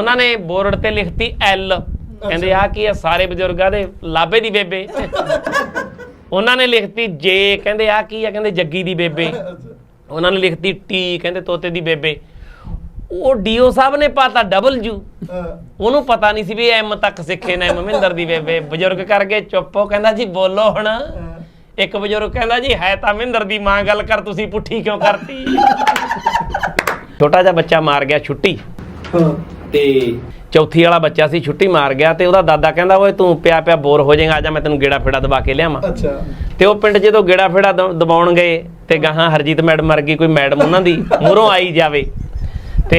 ਉਹਨਾਂ ਨੇ ਬੋਰਡ ਤੇ ਲਿਖਤੀ ਐਲ ਕਹਿੰਦੇ ਆ ਕੀ ਆ, ਸਾਰੇ ਬਜ਼ੁਰਗਾਂ ਦੇ ਲਾਬੇ ਦੀ ਬੇਬੇ। ਉਹਨਾਂ ਨੇ ਲਿਖਤੀ ਜੇ ਕਹਿੰਦੇ ਆ ਕੀ ਆ, ਕਹਿੰਦੇ ਜੱਗੀ ਦੀ ਬੇਬੇ। ਉਹਨਾਂ ਨੇ ਲਿਖਤੀ ਟੀ ਕਹਿੰਦੇ ਤੋਤੇ ਦੀ ਬੇਬੇ। ਉਹ ਡੀਓ ਸਾਹਿਬ ਨੇ ਪਾਤਾ ਡਬਲਯੂ ਉਹਨੂੰ ਪਤਾ ਨਹੀਂ ਸੀ ਵੀ ਐਮ ਤੱਕ ਸਿੱਖੇ ਨੇ ਮਮਿੰਦਰ ਦੀ ਬੇਬੇ। ਬਜ਼ੁਰਗ ਕਰਕੇ ਚੁੱਪ। ਉਹ ਕਹਿੰਦਾ ਜੀ, ਬੋਲੋ ਹੁਣ। ਇੱਕ ਬਜ਼ੁਰਗ ਕਹਿੰਦਾ ਜੀ, ਹੈ ਤਾਂ ਮਹਿੰਦਰ ਦੀ ਮਾਂ, ਗੱਲ ਕਰ ਤੁਸੀਂ ਪੁੱਠੀ ਕਿਉਂ ਕਰਤੀ? ਛੋਟਾ ਜਿਹਾ ਬੱਚਾ ਮਾਰ ਗਿਆ, ਛੁੱਟੀ। ਤੇ ਚੌਥੀ ਵਾਲਾ ਬੱਚਾ ਸੀ ਛੁੱਟੀ ਮਾਰ ਗਿਆ ਤੇ ਉਹਦਾ ਦਾਦਾ ਕਹਿੰਦਾ ਓਏ ਤੂੰ ਪਿਆ ਪਿਆ ਬੋਰ ਹੋ ਜਾਏਗਾ ਆਜਾ ਮੈਂ ਤੈਨੂੰ ਗੇੜਾ ਫੇੜਾ ਦਬਾ ਕੇ ਲਿਆਵਾਂ। ਅੱਛਾ। ਤੇ ਉਹ ਪਿੰਡ ਜਦੋਂ ਗੇੜਾ ਫੇੜਾ ਦਬਾਉਣ ਗਏ ਤੇ ਗਾਹਾਂ ਹਰਜੀਤ ਮੈਡਮ ਮਰ ਗਈ ਕੋਈ ਮੈਡਮ ਉਹਨਾਂ ਦੀ ਮੂਹਰੋਂ ਆਈ ਜਾਵੇ। ਤੇ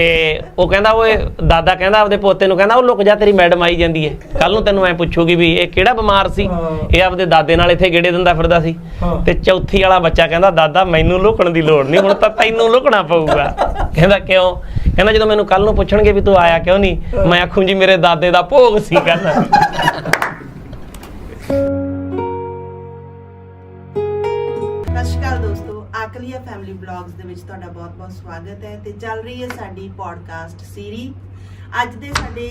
ਉਹ ਕਹਿੰਦਾ ਓਏ ਦਾਦਾ ਕਹਿੰਦਾ ਆਪਦੇ ਪੋਤੇ ਨੂੰ ਕਹਿੰਦਾ ਉਹ ਲੁਕ ਜਾ ਤੇਰੀ ਮੈਡਮ ਆਈ ਜਾਂਦੀ ਹੈ ਕੱਲ ਨੂੰ ਤੈਨੂੰ ਐ ਪੁੱਛੂਗੀ ਵੀ ਇਹ ਕਿਹੜਾ ਬਿਮਾਰ ਸੀ। ਇਹ ਆਪਦੇ ਦਾਦੇ ਨਾਲ ਇੱਥੇ ਗੇੜੇ ਦਿੰਦਾ ਫਿਰਦਾ ਸੀ। ਤੇ ਚੌਥੀ ਵਾਲਾ ਬੱਚਾ ਕਹਿੰਦਾ ਦਾਦਾ ਮੈਨੂੰ ਲੁਕਣ ਦੀ ਲੋੜ ਨਹੀਂ ਹੁਣ ਤਾਂ ਤੈਨੂੰ ਲੁਕਣਾ ਪਊਗਾ। ਕਹਿੰਦਾ ਕਿਉਂ? ਕਹਿੰਦਾ ਜਦੋਂ ਮੈਨੂੰ ਕੱਲ ਨੂੰ ਪੁੱਛਣਗੇ ਵੀ ਤੂੰ ਆਇਆ ਕਿਉਂ ਨਹੀਂ ਮੈਂ ਆਖੂੰ ਜੀ ਮੇਰੇ ਦਾਦੇ ਦਾ ਭੋਗ ਸੀ ਕਹਿੰਦਾ ਸਤਿ ਸ਼੍ਰੀ ਅਕਾਲ ਦੋਸਤੋ ਆਕਲੀਆ ਫੈਮਿਲੀ ਬਲੌਗਸ ਦੇ ਵਿੱਚ ਤੁਹਾਡਾ ਬਹੁਤ-ਬਹੁਤ ਸਵਾਗਤ ਹੈ ਤੇ ਚੱਲ ਰਹੀ ਹੈ ਸਾਡੀ ਪੋਡਕਾਸਟ ਸੀਰੀ ਅੱਜ ਦੇ ਸਾਡੇ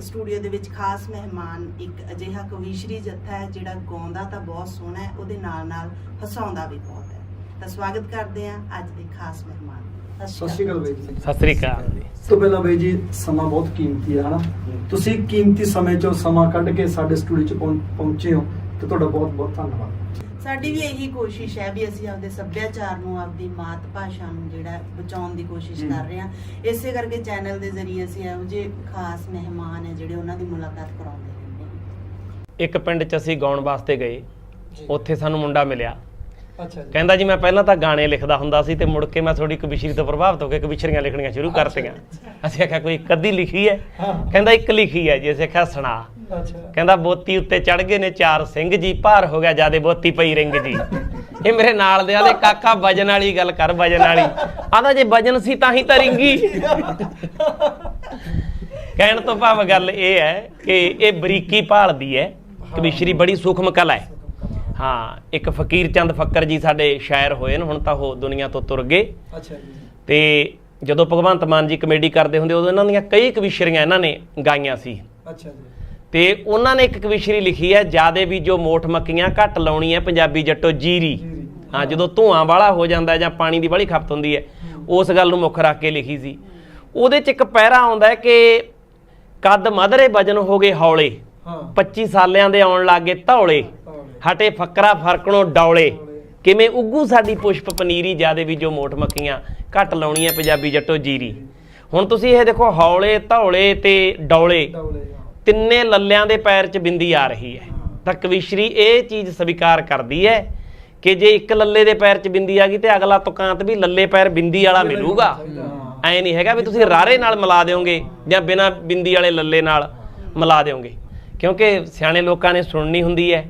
ਸਟੂਡੀਓ ਦੇ ਵਿੱਚ ਖਾਸ ਮਹਿਮਾਨ ਇੱਕ ਅਜਿਹਾ ਕਵੀਸ਼ਰੀ ਜੱਥਾ ਹੈ ਜਿਹੜਾ ਗਾਉਂਦਾ ਤਾਂ ਬਹੁਤ ਸੋਹਣਾ ਹੈ ਉਹਦੇ ਨਾਲ-ਨਾਲ ਹਸਾਉਂਦਾ ਵੀ ਬਹੁਤ ਹੈ। ਤਾਂ ਸਵਾਗਤ ਕਰਦੇ ਹਾਂ ਅੱਜ ਦੇ ਖਾਸ ਮਹਿਮਾਨ ਸਤਿ ਸ਼੍ਰੀ ਅਕਾਲ ਬਾਈ ਜੀ। ਸਤਿ ਸ੍ਰੀ ਅਕਾਲ ਜੀ। ਤੋਂ ਪਹਿਲਾਂ ਬਾਈ ਜੀ ਸਮਾਂ ਬਹੁਤ ਕੀਮਤੀ ਹੈ ਹਨਾ? ਤੁਸੀਂ ਕੀਮਤੀ ਸਮੇਂ ਚੋਂ ਸਮਾਂ ਕੱਢ ਕੇ ਸਾਡੇ ਸਟੂਡੀਓ ਚ ਪਹੁੰ- ਪਹੁੰਚੇ ਹੋ ਤੇ ਤੁਹਾਡਾ ਬਹੁਤ ਬਹੁਤ ਧੰਨਵਾਦ। ਸਾਡੀ ਵੀ ਇਹੀ ਕੋਸ਼ਿਸ਼ ਹੈ ਵੀ ਅਸੀਂ ਆਪਦੇ ਸੱਭਿਆਚਾਰ ਨੂੰ ਆਪਦੀ ਮਾਤ ਭਾਸ਼ਾ ਨੂੰ ਜਿਹੜਾ ਬਚਾਉਣ ਦੀ ਕੋਸ਼ਿਸ਼ ਕਰ ਰਹੇ ਹਾਂ। ਇਸੇ ਕਰਕੇ ਚੈਨਲ ਦੇ ਜ਼ਰੀਏ ਅਸੀਂ ਇਹੋ ਜਿਹੇ ਖਾਸ ਮਹਿਮਾਨ ਹੈ ਜਿਹੜੇ ਉਹਨਾਂ ਦੀ ਮੁਲਾਕਾਤ ਕਰਾਉਂਦੇ ਰਹਿੰਦੇ ਹਾਂ। ਇੱਕ ਪਿੰਡ 'ਚ ਅਸੀਂ ਗਾਉਣ ਵਾਸਤੇ ਗਏ। ਉੱਥੇ ਸਾਨੂੰ ਮੁੰਡਾ ਮਿਲਿਆ। ਅੱਛਾ ਕਹਿੰਦਾ ਜੀ ਮੈਂ ਪਹਿਲਾਂ ਤਾਂ ਗਾਣੇ ਲਿਖਦਾ ਹੁੰਦਾ ਸੀ ਤੇ ਮੁੜ ਕੇ ਮੈਂ ਥੋੜੀ ਕਵਿਸ਼ਰੀ ਤੋਂ ਪ੍ਰਭਾਵਿਤ ਹੋ ਕੇ ਕਵਿਸ਼ਰੀਆਂ ਲਿਖਣੀਆਂ ਸ਼ੁਰੂ ਕਰਤੀਆਂ। ਅਸੀਂ ਆਖਿਆ ਕੋਈ ਇੱਕ ਅੱਧੀ ਲਿਖੀ ਹੈ। ਕਹਿੰਦਾ ਇੱਕ ਲਿਖੀ ਹੈ ਜੀ। ਅਸੀਂ ਆਖਿਆ ਸੁਣਾ। ਅੱਛਾ। ਕਹਿੰਦਾ ਬੋਤੀ ਉੱਤੇ ਚੜ ਗਏ ਨੇ ਚਾਰ ਸਿੰਘ ਜੀ ਭਾਰ ਹੋ ਗਿਆ ਜਿਆਦੇ ਬੋਤੀ ਪਈ ਰਿੰਗ ਜੀ। ਇਹ ਮੇਰੇ ਨਾਲ ਦੇ ਆਦੇ ਕਾਕਾ ਵਜਨ ਵਾਲੀ ਗੱਲ ਕਰ ਵਜਨ ਵਾਲੀ। ਆਂਦਾ ਜੇ ਵਜਨ ਸੀ ਤਾਂ ਹੀ ਤਾਂ ਰਿੰਗੀ। ਕਹਿਣ ਤੋਂ ਭਾਵ ਗੱਲ ਇਹ ਹੈ ਕਿ ਇਹ ਬਰੀਕੀ ਭਾਲਦੀ ਹੈ। ਕਵਿਸ਼ਰੀ ਬੜੀ ਸੂਖਮ ਕਲਾ ਹੈ। ਹਾਂ ਇੱਕ ਫਕੀਰ ਚੰਦ ਫੱਕਰ ਜੀ ਸਾਡੇ ਸ਼ਾਇਰ ਹੋਏ ਨੇ ਹੁਣ ਤਾਂ ਉਹ ਦੁਨੀਆ ਤੋਂ ਤੁਰ ਗਏ। ਅੱਛਾ ਜੀ। ਤੇ ਜਦੋਂ ਭਗਵੰਤ ਮਾਨ ਜੀ ਕਮੇਡੀ ਕਰਦੇ ਹੁੰਦੇ ਉਦੋਂ ਇਹਨਾਂ ਦੀਆਂ ਕਈ ਕਵਿਸ਼ਰੀਆਂ ਇਹਨਾਂ ਨੇ ਗਾਈਆਂ ਸੀ। ਅੱਛਾ ਜੀ। ਤੇ ਉਹਨਾਂ ਨੇ ਇੱਕ ਕਵਿਸ਼ਰੀ ਲਿਖੀ ਹੈ ਜਿਆਦੇ ਵੀ ਜੋ ਮੋਠ ਮੱਕੀਆਂ ਘੱਟ ਲਾਉਣੀ ਹੈ ਪੰਜਾਬੀ ਜੱਟੋ ਜੀਰੀ। ਹਾਂ। ਜਦੋਂ ਧੂਆਂ ਵਾਲਾ ਹੋ ਜਾਂਦਾ ਜਾਂ ਪਾਣੀ ਦੀ ਬੜੀ ਖਪਤ ਹੁੰਦੀ ਹੈ ਉਸ ਗੱਲ ਨੂੰ ਮੁੱਖ ਰੱਖ ਕੇ ਲਿਖੀ ਸੀ। ਉਹਦੇ ਚ ਇੱਕ ਪੈਰਾ ਆਉਂਦਾ ਹੈ ਕਿ ਕੱਦ ਮਧਰੇ ਵਜਨ ਹੋ ਗਏ ਹੌਲੇ ਹਾਂ। 25 ਸਾਲਿਆਂ ਦੇ ਆਉਣ ਲੱਗੇ ਧੌਲੇ। ਹਟੇ ਫੱਕਰਾ ਫਰਕਣੋਂ ਡੌਲੇ। ਕਿਵੇਂ ਉੱਗੂ ਸਾਡੀ ਪੁਸ਼ਪ ਪਨੀਰੀ, ਜਿਆਦੇ ਵੀ ਜੋ ਮੋਠ ਮੱਕੀਆਂ, ਘੱਟ ਲਾਉਣੀ ਹੈ ਪੰਜਾਬੀ ਜੱਟੋ ਜੀਰੀ। ਹੁਣ ਤੁਸੀਂ ਇਹ ਦੇਖੋ, ਹੌਲੇ, ਧੌਲੇ ਤੇ ਡੌਲੇ। ਤਿੰਨੇ ਲੱਲਿਆਂ ਦੇ ਪੈਰ 'ਚ ਬਿੰਦੀ ਆ ਰਹੀ ਹੈ। ਤਾਂ ਕਵਿਸ਼ਰੀ ਇਹ ਚੀਜ਼ ਸਵੀਕਾਰ ਕਰਦੀ ਹੈ ਕਿ ਜੇ ਇੱਕ ਲੱਲੇ ਦੇ ਪੈਰ 'ਚ ਬਿੰਦੀ ਆ ਗਈ ਤੇ ਅਗਲਾ ਤੁਕਾਂਤ ਵੀ ਲੱਲੇ ਪੈਰ ਬਿੰਦੀ ਵਾਲਾ ਮਿਲੂਗਾ। ਹਾਂ। ਐ ਨਹੀਂ ਹੈਗਾ ਵੀ ਤੁਸੀਂ ਰਾਰੇ ਨਾਲ ਮਿਲਾ ਦਿਓਗੇ ਜਾਂ ਬਿਨਾ ਬਿੰਦੀ ਵਾਲੇ ਲੱਲੇ ਨਾਲ ਮਿਲਾ ਦਿਓਗੇ। ਕਿਉਂਕਿ ਸਿਆਣੇ ਲੋਕਾਂ ਨੇ ਸੁਣਨੀ ਹੁੰਦੀ ਹੈ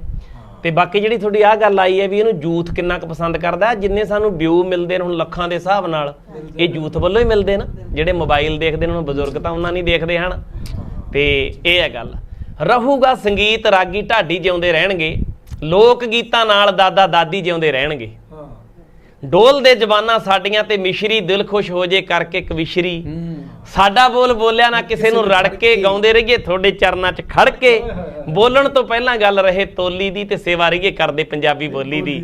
ਤੇ ਬਾਕੀ ਜਿਹੜੀ ਤੁਹਾਡੀ ਆਹ ਗੱਲ ਆਈ ਹੈ ਵੀ ਇਹਨੂੰ ਯੂਥ ਕਿੰਨਾ ਕੁ ਪਸੰਦ ਕਰਦਾ ਜਿੰਨੇ ਸਾਨੂੰ ਵਿਊ ਮਿਲਦੇ ਨੇ ਹੁਣ ਲੱਖਾਂ ਦੇ ਹਿਸਾਬ ਨਾਲ ਇਹ ਯੂਥ ਵੱਲੋਂ ਹੀ ਮਿਲਦੇ ਨਾ ਜਿਹੜੇ ਮੋਬਾਈਲ ਦੇਖਦੇ ਨੇ ਹੁਣ ਬਜ਼ੁਰਗ ਤਾਂ ਉਹਨਾਂ ਨਹੀਂ ਦੇਖਦੇ ਹਨ। ਤੇ ਇਹ ਹੈ ਗੱਲ। ਰਹੂਗਾ ਸੰਗੀਤ ਰਾਗੀ ਢਾਡੀ ਜਿਉਂਦੇ ਰਹਿਣਗੇ ਲੋਕ ਗੀਤਾਂ ਨਾਲ ਦਾਦਾ ਦਾਦੀ ਜਿਉਂਦੇ ਰਹਿਣਗੇ। ਡੋਲ ਦੇ ਜਵਾਨਾਂ ਸਾਡੀਆਂ ਤੇ ਮਿਸ਼ਰੀ ਦਿਲ ਖੁਸ਼ ਹੋ ਜੇ ਕਰਕੇ ਕਵਿਸ਼ਰੀ। ਸਾਡਾ ਬੋਲ ਬੋਲਿਆ ਨਾ ਕਿਸੇ ਨੂੰ ਰੜ ਕੇ ਗਾਉਂਦੇ ਰਹੀਏ ਤੁਹਾਡੇ ਚਰਨਾਂ 'ਚ ਖੜ ਕੇ ਬੋਲਣ ਤੋਂ ਪਹਿਲਾਂ ਗੱਲ ਰਹੇ ਤੋਲੀ ਦੀ ਤੇ ਸੇਵਾ ਰਹੀਏ ਕਰਦੇ ਪੰਜਾਬੀ ਬੋਲੀ ਦੀ।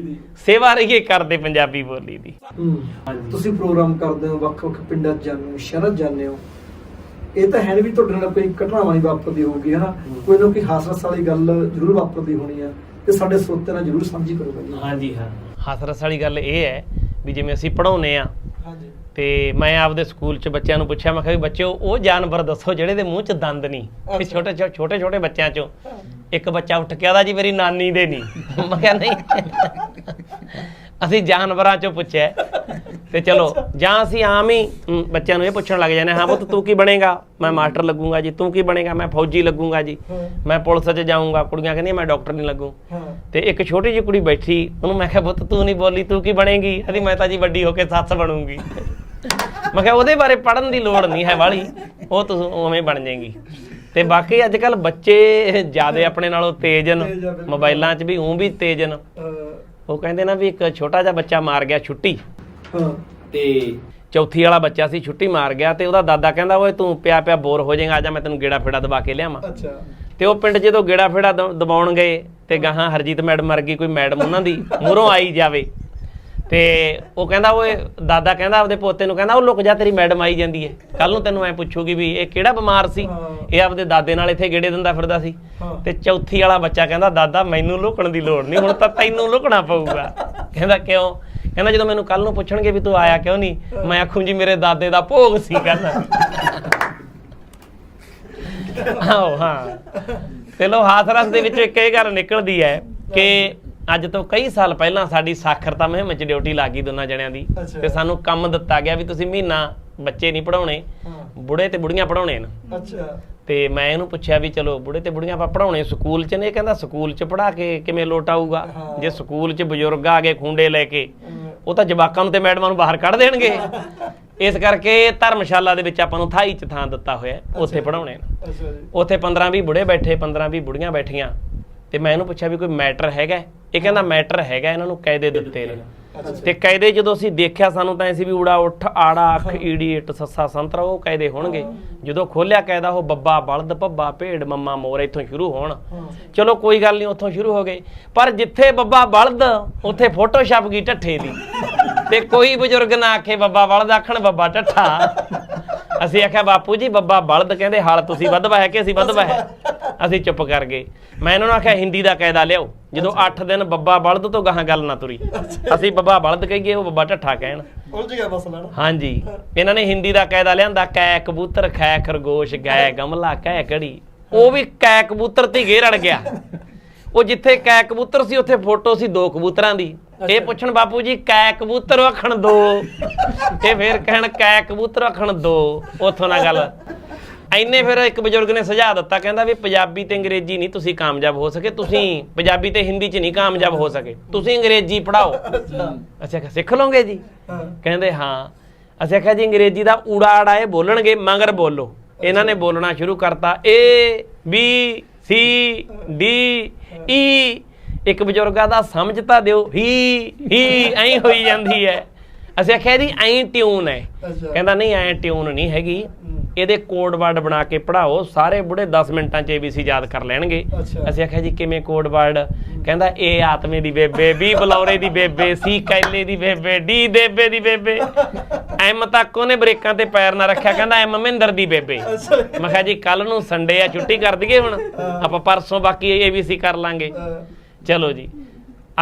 ਸੇਵਾ ਰਹੀਏ ਕਰਦੇ ਪੰਜਾਬੀ ਬੋਲੀ ਦੀ। ਤੁਸੀਂ ਪ੍ਰੋਗਰਾਮ ਕਰਦੇ ਹੋ ਵੱਖ ਵੱਖ ਪਿੰਡਾਂ 'ਚ ਜਾਂਦੇ ਹੋ ਸ਼ਹਿਰਾਂ 'ਚ ਜਾਂਦੇ ਹੋ। ਇਹ ਤਾਂ ਹੈ ਵੀ ਤੁਹਾਡੇ ਨਾਲ ਕੋਈ ਘਟਨਾਵਾਂ ਹੀ ਵਾਪਰਦੀ ਹੋਊਗੀ ਹਨਾ? ਕੋਈ ਨਾ ਕੋਈ ਹਾਸਰਸ ਵਾਲੀ ਗੱਲ ਜ਼ਰੂਰ ਵਾਪਰਦੀ ਹੋਣੀ ਆ ਤੇ ਸਾਡੇ ਸਰੋਤਿਆਂ ਨਾਲ ਜ਼ਰੂਰ ਸਾਂਝੀ ਕਰੋ ਹਾਂਜੀ ਹਾਂ। ਹਾਸਰਸ ਵਾਲੀ ਗੱਲ ਇਹ ਹੈ ਵੀ ਜਿਵੇਂ ਅਸੀਂ ਪੜਾਉਨੇ ਆ ਹਾਂਜੀ। ਤੇ ਮੈਂ ਆਪਦੇ ਸਕੂਲ 'ਚ ਬੱਚਿਆਂ ਨੂੰ ਪੁੱਛਿਆ ਮੈਂ ਕਿਹਾ ਵੀ ਬੱਚਿਓ ਉਹ ਜਾਨਵਰ ਦੱਸੋ ਜਿਹੜੇ ਦੇ ਮੂੰਹ 'ਚ ਦੰਦ ਨਹੀਂ। ਤੇ। ਛੋਟੇ ਛੋਟੇ ਛੋਟੇ ਬੱਚਿਆਂ 'ਚੋਂ। ਇੱਕ ਬੱਚਾ ਉੱਠ ਕੇ ਆਦਾ ਜੀ ਮੇਰੀ ਨਾਨੀ ਦੇ ਨਹੀਂ। ਮੈਂ ਕਿਹਾ ਨਹੀਂ। ਅਸੀਂ ਜਾਨਵਰਾਂ 'ਚੋਂ ਪੁੱਛਿਆ। ਤੇ ਚਲੋ ਜਾਂ ਅਸੀਂ ਆਮ ਹੀ ਬੱਚਿਆਂ ਨੂੰ ਇਹ ਪੁੱਛਣ ਲੱਗ ਜਾਂਦੇ ਹਾਂ ਪੁੱਤ ਤੂੰ ਕੀ ਬਣੇਗਾ? ਮੈਂ ਮਾਸਟਰ ਲੱਗੂੰਗਾ ਜੀ ਤੂੰ ਕੀ ਬਣੇਗਾ? ਮੈਂ ਫੌਜੀ ਲੱਗੂੰਗਾ ਜੀ। ਮੈਂ ਪੁਲਿਸ 'ਚ ਜਾਊਂਗਾ। ਕੁੜੀਆਂ ਕਹਿੰਦੀਆਂ ਮੈਂ ਡਾਕਟਰ ਨਹੀਂ ਲੱਗੂ। ਤੇ ਇੱਕ ਛੋਟੀ ਜਿਹੀ ਕੁੜੀ ਬੈਠੀ ਉਹਨੂੰ ਮੈਂ ਕਿਹਾ ਪੁੱਤ ਤੂੰ ਨਹੀਂ ਬੋਲੀ ਤੂੰ ਕੀ ਬਣੇਗੀ? ਕਹਿੰਦੀ ਮੈਂ ਤਾਂ ਜੀ ਵੱਡੀ ਹੋ ਕੇ ਸੱਸ ਬਣੂੰਗੀ। ਮੈਂ ਕਿਹਾ ਉਹਦੇ ਬਾਰੇ ਪੜਨ ਦੀ ਲੋੜ ਨਹੀਂ ਹੈ ਵਾਲੀ। ਉਹ ਤੂੰ ਉਵੇਂ ਬਣ ਜਾਏਗੀ। ਤੇ ਬਾਕੀ ਅੱਜ ਕੱਲ ਬੱਚੇ ਜਿਆਦੇ ਆਪਣੇ ਨਾਲੋਂ ਤੇਜ਼ ਨੇ ਤੇਜ਼ ਆ ਬਿਲਕੁਲ। ਮੋਬਾਈਲਾਂ 'ਚ ਵੀ ਉਹ ਵੀ ਤੇਜ਼ ਨੇ ਅਹ, ਉਹ ਕਹਿੰਦੇ ਨਾ ਵੀ ਇੱਕ ਛੋਟਾ ਜਿਹਾ ਬੱਚਾ ਮਾਰ ਗਿਆ ਛੁੱਟੀ। ਹਾਂ। ਤੇ ਚੌਥੀ ਵਾਲਾ ਬੱਚਾ ਸੀ ਛੁੱਟੀ ਮਾਰ ਗਿਆ ਤੇ ਉਹਦਾ ਦਾਦਾ ਕਹਿੰਦਾ ਓਏ ਤੂੰ ਪਿਆ ਪਿਆ ਬੋਰ ਹੋ ਜਾਏਗਾ ਆਜਾ ਮੈਂ ਤੈਨੂੰ ਗੇੜਾ ਫੇੜਾ ਦਬਾ ਕੇ ਲਿਆਵਾਂ। ਅੱਛਾ। ਤੇ ਉਹ ਪਿੰਡ ਜਦੋਂ ਗੇੜਾ ਫੇੜਾ ਦਬਾਉਣ ਗਏ ਤੇ ਗਾਹਾਂ ਹਰਜੀਤ ਮੈਡਮ ਮਰ ਗਈ ਕੋਈ ਮੈਡਮ ਉਹਨਾਂ ਦੀ ਮੂਹਰੋਂ ਆਈ ਜਾਵੇ। ਤੇ ਉਹ ਕਹਿੰਦਾ ਓਏ ਦਾਦਾ ਕਹਿੰਦਾ ਆਪਦੇ ਪੋਤੇ ਨੂੰ ਕਹਿੰਦਾ ਉਹ ਲੁਕ ਜਾ ਤੇਰੀ ਮੈਡਮ ਆਈ ਜਾਂਦੀ ਹੈ ਕੱਲ ਨੂੰ ਤੈਨੂੰ ਐ ਪੁੱਛੂਗੀ ਵੀ ਇਹ ਕਿਹੜਾ ਬਿਮਾਰ ਸੀ। ਇਹ ਆਪਦੇ ਦਾਦੇ ਨਾਲ ਇੱਥੇ ਗੇੜੇ ਦਿੰਦਾ ਫਿਰਦਾ ਸੀ। ਤੇ ਚੌਥੀ ਵਾਲਾ ਬੱਚਾ ਕਹਿੰਦਾ ਦਾਦਾ ਮੈਨੂੰ ਲੁਕਣ ਦੀ ਲੋੜ ਨਹੀਂ ਹੁਣ ਤਾਂ ਤੈਨੂੰ ਲੁਕਣਾ ਪਊਗਾ। ਕਹਿੰਦਾ ਕਿਉਂ? ਕਹਿੰਦਾ ਜਦੋਂ ਮੈਨੂੰ ਕੱਲ ਨੂੰ ਪੁੱਛਣਗੇ ਵੀ ਤੂੰ ਆਇਆ ਕਿਉਂ ਨਹੀਂ ਮੈਂ ਆਖੂੰ ਜੀ ਮੇਰੇ ਦਾਦੇ ਦਾ ਭੋਗ ਸੀ ਕੱਲ ਆਹੋ ਹਾਂ। ਤੇ ਲੋ ਹਾਥਰਸ ਦੇ ਵਿੱਚੋਂ ਇੱਕ ਇਹ ਗੱਲ ਨਿਕਲਦੀ ਹੈ ਕਿ ਅੱਜ ਤੋਂ ਕਈ ਸਾਲ ਪਹਿਲਾਂ ਸਾਡੀ ਸਾਖਰਤਾ ਮੁਹਿੰਮ 'ਚ ਡਿਊਟੀ ਲੱਗੀ ਦੋਨਾਂ ਜਣਿਆਂ ਦੀ। ਤੇ ਸਾਨੂੰ ਕੰਮ ਦਿੱਤਾ ਗਿਆ ਵੀ ਤੁਸੀਂ ਮਹੀਨਾ ਬੱਚੇ ਨਹੀਂ ਪੜਾਉਣੇ ਬੁੜੇ ਤੇ ਬੁੜੀਆਂ ਪੜਾਉਣੇ ਨੇ। ਅੱਛਾ। ਤੇ ਮੈਂ ਇਹਨੂੰ ਪੁੱਛਿਆ ਵੀ ਚਲੋ ਬੁੜੇ ਤੇ ਬੁੜੀਆਂ ਆਪਾਂ ਪੜਾਉਣੇ ਸਕੂਲ 'ਚ ਨੇ? ਕਹਿੰਦਾ ਸਕੂਲ 'ਚ ਪੜਾ ਕੇ ਕਿਵੇਂ ਲੋਟ ਆਊਗਾ। ਜੇ ਸਕੂਲ 'ਚ ਬਜ਼ੁਰਗ ਆ ਗਏ ਖੁੰਡੇ ਲੈ ਕੇ ਉਹ ਤਾਂ ਜਵਾਕਾਂ ਨੂੰ ਤੇ ਮੈਡਮਾਂ ਨੂੰ ਬਾਹਰ ਕੱਢ ਦੇਣਗੇ। ਇਸ ਕਰਕੇ ਧਰਮਸ਼ਾਲਾ ਦੇ ਵਿੱਚ ਆਪਾਂ ਨੂੰ ਥਾਈ 'ਚ ਥਾਂ ਦਿੱਤਾ ਹੋਇਆ ਉੱਥੇ। ਪੜਾਉਣੇ ਨੇ। ਅੱਛਾ ਜੀ। ਉੱਥੇ 15 20 ਬੁੜੇ ਬੈਠੇ 15 20 ਬੁੜੀਆਂ ਬੈਠੀਆਂ। ਤੇ ਮੈਂ ਇਹਨੂੰ ਪੁੱਛਿਆ ਵੀ ਕੋਈ ਮੈਟਰ ਹੈਗਾ? ਇਹ ਕਹਿੰਦਾ ਮੈਟਰ ਹੈਗਾ ਇਹਨਾਂ ਨੂੰ ਕਾਇਦੇ ਦਿੱਤੇ ਨੇ। ਤੇ ਕਾਇਦੇ ਜਦੋਂ ਅਸੀਂ ਦੇਖਿਆ ਸਾਨੂੰ ਤਾਂ ਐਸੀ ਵੀ ਊੜਾ ਉੱਠ ਆੜਾ ਅੱਖ ਈਡੀਟ ਸੱਸਾ ਸੰਤਰਾ ਉਹ ਕਾਇਦੇ ਹੋਣਗੇ। ਜਦੋਂ ਖੋਲਿਆ ਕਾਇਦਾ ਉਹ ਬੱਬਾ ਬਲਦ ਭੱਬਾ ਭੇਡ ਮੰਮਾ ਮੋਰ ਇੱਥੋਂ ਸ਼ੁਰੂ ਹੋਣ। ਚਲੋ ਕੋਈ ਗੱਲ ਨਹੀਂ ਉੱਥੋਂ ਸ਼ੁਰੂ ਹੋ ਗਏ। ਪਰ ਜਿੱਥੇ ਬੱਬਾ ਬਲਦ ਉੱਥੇ ਫੋਟੋ ਛਪ ਗਈ ਢੱਠੇ ਦੀ। ਤੇ ਕੋਈ ਬਜ਼ੁਰਗ ਨਾ ਆਖੇ ਬੱਬਾ ਬਲਦ ਆਖਣ ਬੱਬਾ ਢੱਠਾ। ਅਸੀਂ ਆਖਿਆ ਬਾਪੂ ਜੀ ਬੱਬਾ ਬਲਦ ਕਹਿੰਦੇ ਹਾਲ ਤੁਸੀਂ ਵੱਧਵਾ ਹੈ ਕਿ ਅਸੀਂ ਵੱਧਵਾ ਹੈ ਅਸੀਂ ਚੁੱਪ ਕਰ ਗਏ। ਮੈਂ ਇਹਨਾਂ ਨੂੰ ਆਖਿਆ ਹਿੰਦੀ ਦਾ ਕਾਇਦਾ ਲਿਆਓ। ਜਦੋਂ 8 ਦਿਨ ਬੱਬਾ ਬਲਦ ਤੋਂ ਗਾਹਾਂ ਗੱਲ ਨਾ ਤੁਰੀ। ਅਸੀਂ ਬੱਬਾ ਬਲਦ ਕਹੀਏ ਉਹ ਬੱਬਾ ਢੱਠਾ ਕਹਿਣ। ਉਲਝ ਗਿਆ ਮਸਲਾ ਨਾ ਹਾਂਜੀ। ਇਹਨਾਂ ਨੇ ਹਿੰਦੀ ਦਾ ਕਾਇਦਾ ਲਿਆਂਦਾ ਕੈ ਕਬੂਤਰ ਖੈ ਖਰਗੋਸ਼ ਗੈ ਗਮਲਾ ਕਹਿ ਕੜੀ ਉਹ ਵੀ ਕੈ ਕਬੂਤਰ ਤੇ ਘੇਰ ਅੜ ਗਿਆ। ਉਹ ਜਿੱਥੇ ਕੈ ਕਬੂਤਰ ਸੀ ਉੱਥੇ ਫੋਟੋ ਸੀ ਦੋ ਕਬੂਤਰਾਂ ਦੀ। ਇਹ ਪੁੱਛਣ ਬਾਪੂ ਜੀ ਕੈ ਕਬੂਤਰ ਆਖਣ ਦੋ। ਇਹ ਫੇਰ ਕਹਿਣ ਕੈ ਕਬੂਤਰ ਆਖਣ ਦੋ। ਉਥੋਂ ਨਾ ਗੱਲ। ਐਨੇ ਫਿਰ ਇੱਕ ਬਜ਼ੁਰਗ ਨੇ ਸੁਝਾਅ ਦਿੱਤਾ ਕਹਿੰਦਾ ਵੀ ਪੰਜਾਬੀ ਤੇ ਅੰਗਰੇਜ਼ੀ ਨਹੀਂ ਤੁਸੀਂ ਕਾਮਯਾਬ ਹੋ ਸਕੇ ਤੁਸੀਂ ਪੰਜਾਬੀ ਤੇ ਹਿੰਦੀ 'ਚ ਨਹੀਂ ਕਾਮਯਾਬ ਹੋ ਸਕੇ। ਤੁਸੀਂ ਅੰਗਰੇਜ਼ੀ ਪੜ੍ਹਾਓ। ਅੱਛਾ। ਸਿੱਖ ਲਓਗੇ ਜੀ? ਕਹਿੰਦੇ ਹਾਂ। ਅਸੀਂ ਆਖਿਆ ਜੀ ਅੰਗਰੇਜ਼ੀ ਦਾ ਊੜਾ ਆੜਾ ਇਹ ਬੋਲਣਗੇ ਮਗਰ ਬੋਲੋ। ਇਹਨਾਂ ਨੇ ਬੋਲਣਾ ਸ਼ੁਰੂ ਕਰਤਾ A B C D E ਇੱਕ ਬਜ਼ੁਰਗਾ ਦਾ ਸਮਝ ਤਾਂ ਦਿਓ ਹੀ ਹੀ ਐਂ ਹੋਈ ਜਾਂਦੀ ਹੈ। ਅਸੀਂ ਆਖਿਆ ਜੀ ਐਂ ਟਿਊਨ ਹੈ। ਕਹਿੰਦਾ ਨਹੀਂ ਐਂ ਟਿਊਨ ਨਹੀਂ ਹੈਗੀ। ਇਹਦੇ ਕੋਡ ਵਰਡ ਬਣਾ ਕੇ ਪੜਾਓ ਸਾਰੇ ਬੁੜੇ 10 ਮਿੰਟਾਂ 'ਚ ABC ਯਾਦ ਕਰ ਲੈਣਗੇ। ਅਸੀਂ ਆਖਿਆ ਜੀ ਕਿਵੇਂ ਕੋਡ ਵਰਡ? ਕਹਿੰਦਾ ਏ ਆਤਮੇ ਦੀ ਬੇਬੇ ਬੀ ਬਲੌਰੇ ਦੀ ਬੇਬੇ ਸੀ ਕੈਲੇ ਦੀ ਬੇਬੇ ਡੀ ਦੇਬੇ ਦੀ ਬੇਬੇ। ਐਮ ਤੱਕ ਉਹਨੇ ਬ੍ਰੇਕਾਂ ਤੇ ਪੈਰ ਨਾ ਰੱਖਿਆ। ਕਹਿੰਦਾ ਐਮ ਮਹਿੰਦਰ ਦੀ ਬੇਬੇ। ਮੈਂ ਕਿਹਾ ਜੀ ਕੱਲ ਨੂੰ ਸੰਡੇ ਆ ਛੁੱਟੀ ਕਰ ਦਈਏ ਹੁਣ। ਆਪਾਂ ਪਰਸੋਂ ਬਾਕੀ ABC ਕਰ ਲਾਂਗੇ। ਚਲੋ ਜੀ।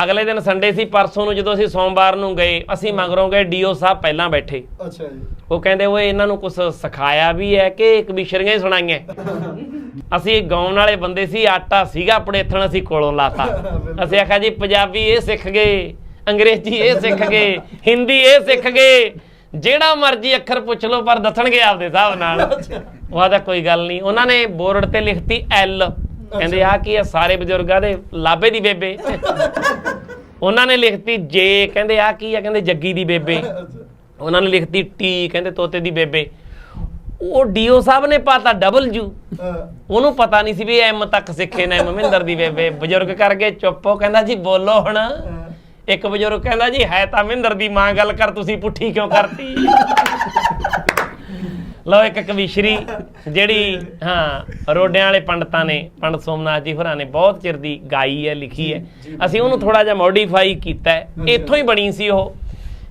ਅਗਲੇ ਦਿਨ ਸੰਡੇ ਸੀ ਪਰਸੋਂ ਨੂੰ ਜਦੋਂ ਅਸੀਂ ਸੋਮਵਾਰ ਨੂੰ ਗਏ ਅਸੀਂ ਮਗਰੋਂ ਗਏ ਡੀਓ ਸਾਹਿਬ ਪਹਿਲਾਂ ਬੈਠੇ। ਅੱਛਾ ਜੀ। ਉਹ ਕਹਿੰਦੇ ਓਏ ਇਹਨਾਂ ਨੂੰ ਕੁਝ ਸਿਖਾਇਆ ਵੀ ਹੈ ਕਿ ਕਬੀਸ਼ਰੀਆਂ ਹੀ ਸੁਣਾਈਆਂ? ਅਸੀਂ ਗਾਉਣ ਵਾਲੇ ਬੰਦੇ ਸੀ ਆਟਾ ਸੀਗਾ ਆਪਣੇ ਇੱਥਣ ਅਸੀਂ ਕੋਲੋਂ ਲਾਤਾ। ਅਸੀਂ ਆਖਿਆ ਜੀ ਪੰਜਾਬੀ ਇਹ ਸਿੱਖ ਗਏ ਅੰਗਰੇਜ਼ੀ ਇਹ ਸਿੱਖ ਗਏ ਹਿੰਦੀ ਇਹ ਸਿੱਖ ਗਏ। ਜਿਹੜਾ ਮਰਜ਼ੀ ਅੱਖਰ ਪੁੱਛ ਲਓ ਪਰ ਦੱਸਣਗੇ ਆਪਦੇ ਹਿਸਾਬ ਨਾਲ। ਉਹ ਆਦਾ ਕੋਈ ਗੱਲ ਨਹੀਂ। ਉਹਨਾਂ ਨੇ ਬੋਰਡ ਤੇ ਲਿਖਤੀ ਐਲ ਕਹਿੰਦੇ ਆ ਕੀ ਆ, ਸਾਰੇ ਬਜ਼ੁਰਗਾਂ ਦੇ ਲਾਬੇ ਦੀ ਬੇਬੇ। ਉਹਨਾਂ ਨੇ ਲਿਖਤੀ ਜੇ, ਕਹਿੰਦੇ ਆ ਕੀ ਆ, ਕਹਿੰਦੇ ਜੱਗੀ ਦੀ ਬੇਬੇ। ਉਹਨਾਂ ਨੇ ਲਿਖਤੀ ਟੀ, ਕਹਿੰਦੇ ਤੋਤੇ ਦੀ ਬੇਬੇ। ਉਹ ਡੀਓ ਸਾਹਿਬ ਨੇ ਪਾਤਾ ਡਬਲ ਯੂ ਉਹਨੂੰ ਪਤਾ ਨਹੀਂ ਸੀ ਵੀ ਐਮ ਤੱਕ ਸਿੱਖੇ ਨੇ ਮਮਿੰਦਰ ਦੀ ਬੇਬੇ। ਬਜ਼ੁਰਗ ਕਰਕੇ ਚੁੱਪ। ਉਹ ਕਹਿੰਦਾ ਜੀ, ਬੋਲੋ ਹੁਣ। ਇੱਕ ਬਜ਼ੁਰਗ ਕਹਿੰਦਾ ਜੀ, ਹੈ ਤਾਂ ਮਹਿੰਦਰ ਦੀ ਮਾਂ, ਗੱਲ ਕਰ, ਤੁਸੀਂ ਪੁੱਠੀ ਕਿਉਂ ਕਰਤੀ? ਲਓ ਇੱਕ ਕਵੀਸ਼ਰੀ ਜਿਹੜੀ ਹਾਂ ਰੋਡਿਆਂ ਵਾਲੇ ਪੰਡਤਾਂ ਨੇ ਪੰਡਤ ਸੋਮਨਾਥ ਜੀ ਹੋਰਾਂ ਨੇ ਬਹੁਤ ਚਿਰ ਦੀ ਗਾਈ ਹੈ ਲਿਖੀ ਹੈ। ਅਸੀਂ ਉਹਨੂੰ ਥੋੜਾ ਜਿਹਾ ਮੋਡੀਫਾਈ ਕੀਤਾ ਹੈ। ਇੱਥੋਂ ਹੀ ਬਣੀ ਸੀ ਉਹ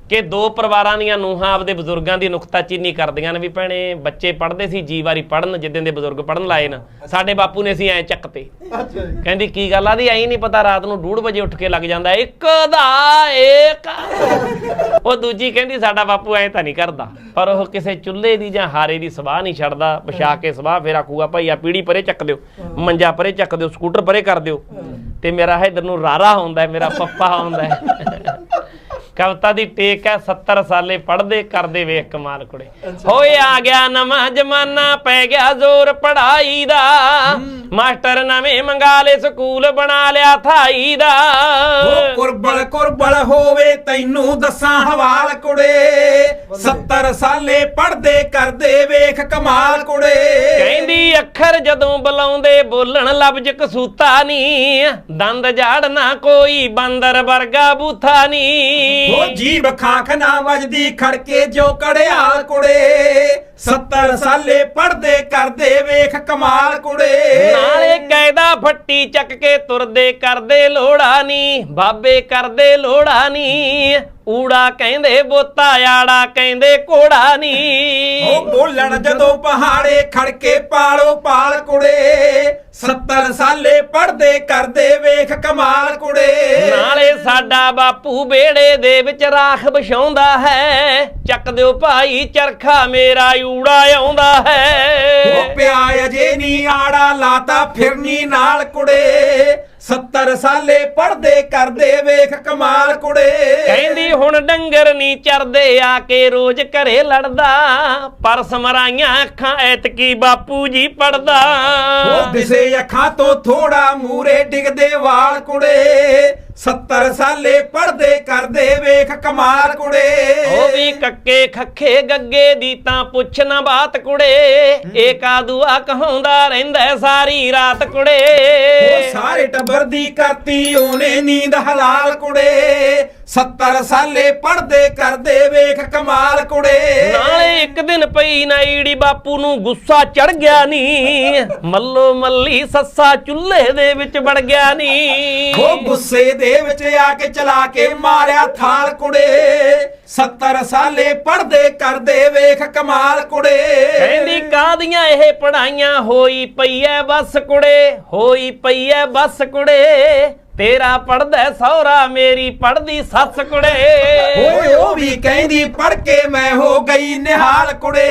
ਕਿ ਦੋ ਪਰਿਵਾਰਾਂ ਦੀਆਂ ਨੂੰਹਾਂ ਆਪਦੇ ਬਜ਼ੁਰਗਾਂ ਦੀ ਨੁਕਤਾਚੀਨੀ ਕਰਦੀਆਂ ਨੇ ਵੀ ਭੈਣੇ ਬੱਚੇ ਪੜ੍ਹਦੇ ਸੀ ਜੀ ਵਾਰੀ ਪੜਨ ਜਿੱਦਾਂ ਦੇ ਬਜ਼ੁਰਗ ਪੜਨ ਲਾਏ ਨਾ ਸਾਡੇ ਬਾਪੂ ਨੇ ਅਸੀਂ ਐ ਚੱਕਤੇ। ਕਹਿੰਦੀ ਕੀ ਗੱਲ ਆ ਦੀ ਐਂ ਨਹੀਂ ਪਤਾ ਰਾਤ ਨੂੰ 2:30 ਵਜੇ ਉੱਠ ਕੇ ਲੱਗ ਜਾਂਦਾ ਇੱਕ ਦਾ ਇੱਕ ਉਹ ਦੂਜੀ ਕਹਿੰਦੀ ਸਾਡਾ ਬਾਪੂ ਐਂ ਤਾਂ ਨਹੀਂ ਕਰਦਾ। ਪਰ ਉਹ ਕਿਸੇ ਚੁੱਲ੍ਹੇ ਦੀ ਜਾਂ ਹਾਰੇ ਦੀ ਸਵਾਹ ਨਹੀਂ ਛੱਡਦਾ। ਵਿਛਾ ਕੇ ਸਵਾਹ ਫੇਰ ਆਖੂਗਾ ਭਾਈ ਆ ਪੀੜੀ ਪਰੇ ਚੱਕ ਦਿਓ ਮੰਜਾ ਪਰੇ ਚੱਕ ਦਿਓ ਸਕੂਟਰ ਪਰੇ ਕਰ ਦਿਓ। ਤੇ ਮੇਰਾ ਇਧਰ ਨੂੰ ਰਾਰਾ ਹੁੰਦਾ ਮੇਰਾ ਪੱਪਾ ਹੁੰਦਾ ਕਵਿਤਾ ਦੀ ਟੇਕ ਹੈ 70 ਸਾਲੇ ਪੜਦੇ ਕਰਦੇ ਵੇਖ ਕਮਾਲ ਕੁੜੇ। ਹੋਏ ਆ ਗਿਆ ਨਵਾਂ ਜਮਾਨਾ ਪੈ ਗਿਆ ਜ਼ੋਰ ਪੜਾਈ ਦਾ। ਮਾਸਟਰ ਨਵੇਂ ਮੰਗਾ ਲੇ ਸਕੂਲ ਬਣਾ ਲਿਆ ਥਾਈ ਦਾ। ਕੁਰਬਲ ਕੁਰਬਲ ਹੋਵੇ ਤੈਨੂੰ ਦੱਸਾਂ ਹਵਾਲ ਕੁੜੇ। 70 ਸਾਲੇ ਪੜਦੇ ਕਰਦੇ ਵੇਖ ਕਮਾਲ ਕੁੜੇ। ਕਹਿੰਦੀ ਅੱਖਰ ਜਦੋਂ ਬੁਲਾਉਂਦੇ ਬੋਲਣ ਲਫ਼ਜ਼ ਕਸੂਤਾ ਨਹੀਂ ਦੰਦ ਝਾੜਨਾ ਕੋਈ ਬਾਂਦਰ ਵਰਗਾ ਬੂਥਾ ਨਹੀਂ ਉਹ ਜੀਬ ਖਾਖ ਨਾ ਵਜਦੀ ਖੜਕੇ ਜੋ ਕੜਿਆਲ ਕੁੜੇ। 70 ਸਾਲੇ ਪੜਦੇ ਕਰਦੇ ਵੇਖ ਕਮਾਲ ਕੁੜੇ। ਨਾਲੇ ਕਾਇਦਾ ਫੱਟੀ ਚੱਕ ਕੇ ਤੁਰਦੇ ਕਰਦੇ ਲੋੜਾ ਨਹੀਂ ਬਾਬੇ ਕਰਦੇ ਲੋੜਾ ਨਹੀਂ ਊੜਾ ਕਹਿੰਦੇ ਬੋਤਾ ਆੜਾ ਕਹਿੰਦੇ ਕੋੜਾ ਨਹੀਂ ਉਹ ਬੋਲਣ ਜਦੋਂ ਪਹਾੜੇ ਖੜਕੇ ਪਾਲੋ ਪਾਲ ਕੁੜੇ। 70 ਸਾਲੇ ਪੜਦੇ ਕਰਦੇ ਵੇਖ ਕਮਾਲ ਕੁੜੇ। ਨਾਲੇ ਸਾਡਾ ਬਾਪੂ ਬੇੜੇ ਦੇ ਵਿੱਚ ਰਾਖ ਵਿਛਾਉਂਦਾ ਹੈ। ਚੱਕ ਦਿਓ ਭਾਈ ਚਰਖਾ ਮੇਰਾ ਊੜਾ ਆਉਂਦਾ ਹੈ। ਉਹ ਪਿਆ ਅਜੇ ਨੀ ਆੜਾ ਲਾਤਾ ਫਿਰਨੀ ਨਾਲ ਕੁੜੇ। 70 ਸਾਲੇ ਪੜਦੇ ਕਰਦੇ ਵੇਖ ਕਮਾਲ ਕੁੜੇ। ਕਹਿੰਦੀ ਹੁਣ ਡੰਗਰ ਨਹੀਂ ਚਰਦੇ ਆ ਕੇ ਰੋਜ਼ ਘਰੇ ਲੜਦਾ। ਪਰ ਸਮਰਾਈਆਂ ਅੱਖਾਂ ਐਤਕੀ ਬਾਪੂ ਜੀ ਪੜਦਾ। ਉਹ ਦਿਸੇ ਅੱਖਾਂ ਤੋਂ ਥੋੜਾ ਮੂਰੇ ਡਿੱਗਦੇ ਵਾਲ ਕੁੜੇ। 70 ਸਾਲੇ ਪੜਦੇ ਕਰਦੇ ਵੇਖ ਕਮਾਲ ਕੁੜੇ। ਉਹ ਵੀ ਕੱਕੇ ਖੱਖੇ ਗੱਗੇ ਦੀ ਤਾਂ ਪੁੱਛ ਨਾ ਬਾਤ ਕੁੜੇ। ਏਕਾ ਦੁਆ ਕਹਾਉਂਦਾ ਰਹਿੰਦਾ ਸਾਰੀ ਰਾਤ ਕੁੜੇ। ਉਹ ਸਾਰੇ ਟੱਬਰ ਦੀ ਕਰਤੀ ਉਹਨੇ ਨੀਂਦ ਹਲਾਲ ਕੁੜੇ। 70 ਸਾਲੇ ਪੜਦੇ ਕਰਦੇ ਵੇਖ ਕਮਾਲ ਕੁੜੇ। ਨਾਲੇ ਇੱਕ ਦਿਨ ਪਈ ਨਾ ਈੜੀ ਬਾਪੂ ਨੂੰ ਗੁੱਸਾ ਚੜ ਗਿਆ ਨੀ। ਮੱਲੋ ਮੱਲੀ ਸੱਸਾ ਚੁੱਲ੍ਹੇ ਦੇ ਵਿੱਚ ਵੜ ਗਿਆ ਨੀ। ਉਹ ਗੁੱਸੇ ਦੇ ਵਿੱਚ ਆ ਕੇ ਚਲਾ ਕੇ ਮਾਰਿਆ ਥਾਲ ਕੁੜੇ। 70 ਸਾਲੇ ਪੜਦੇ ਕਰਦੇ ਵੇਖ ਕਮਾਲ ਕੁੜੇ। ਕਹਿੰਦੀ ਕਾਦੀਆਂ ਇਹ ਪੜਾਈਆਂ ਹੋਈ ਪਈ ਐ ਬਸ ਕੁੜੇ? ਹੋਈ ਪਈ ਐ ਬਸ ਕੁੜੇ। ਤੇਰਾ ਪੜਦਾ ਸਹੁਰਾ ਮੇਰੀ ਪੜਦੀ ਸੱਸ ਕੁੜੇ। ਓਏ ਉਹ ਵੀ ਕਹਿੰਦੀ ਪੜ ਕੇ ਮੈਂ ਹੋ ਗਈ ਨਿਹਾਲ ਕੁੜੇ।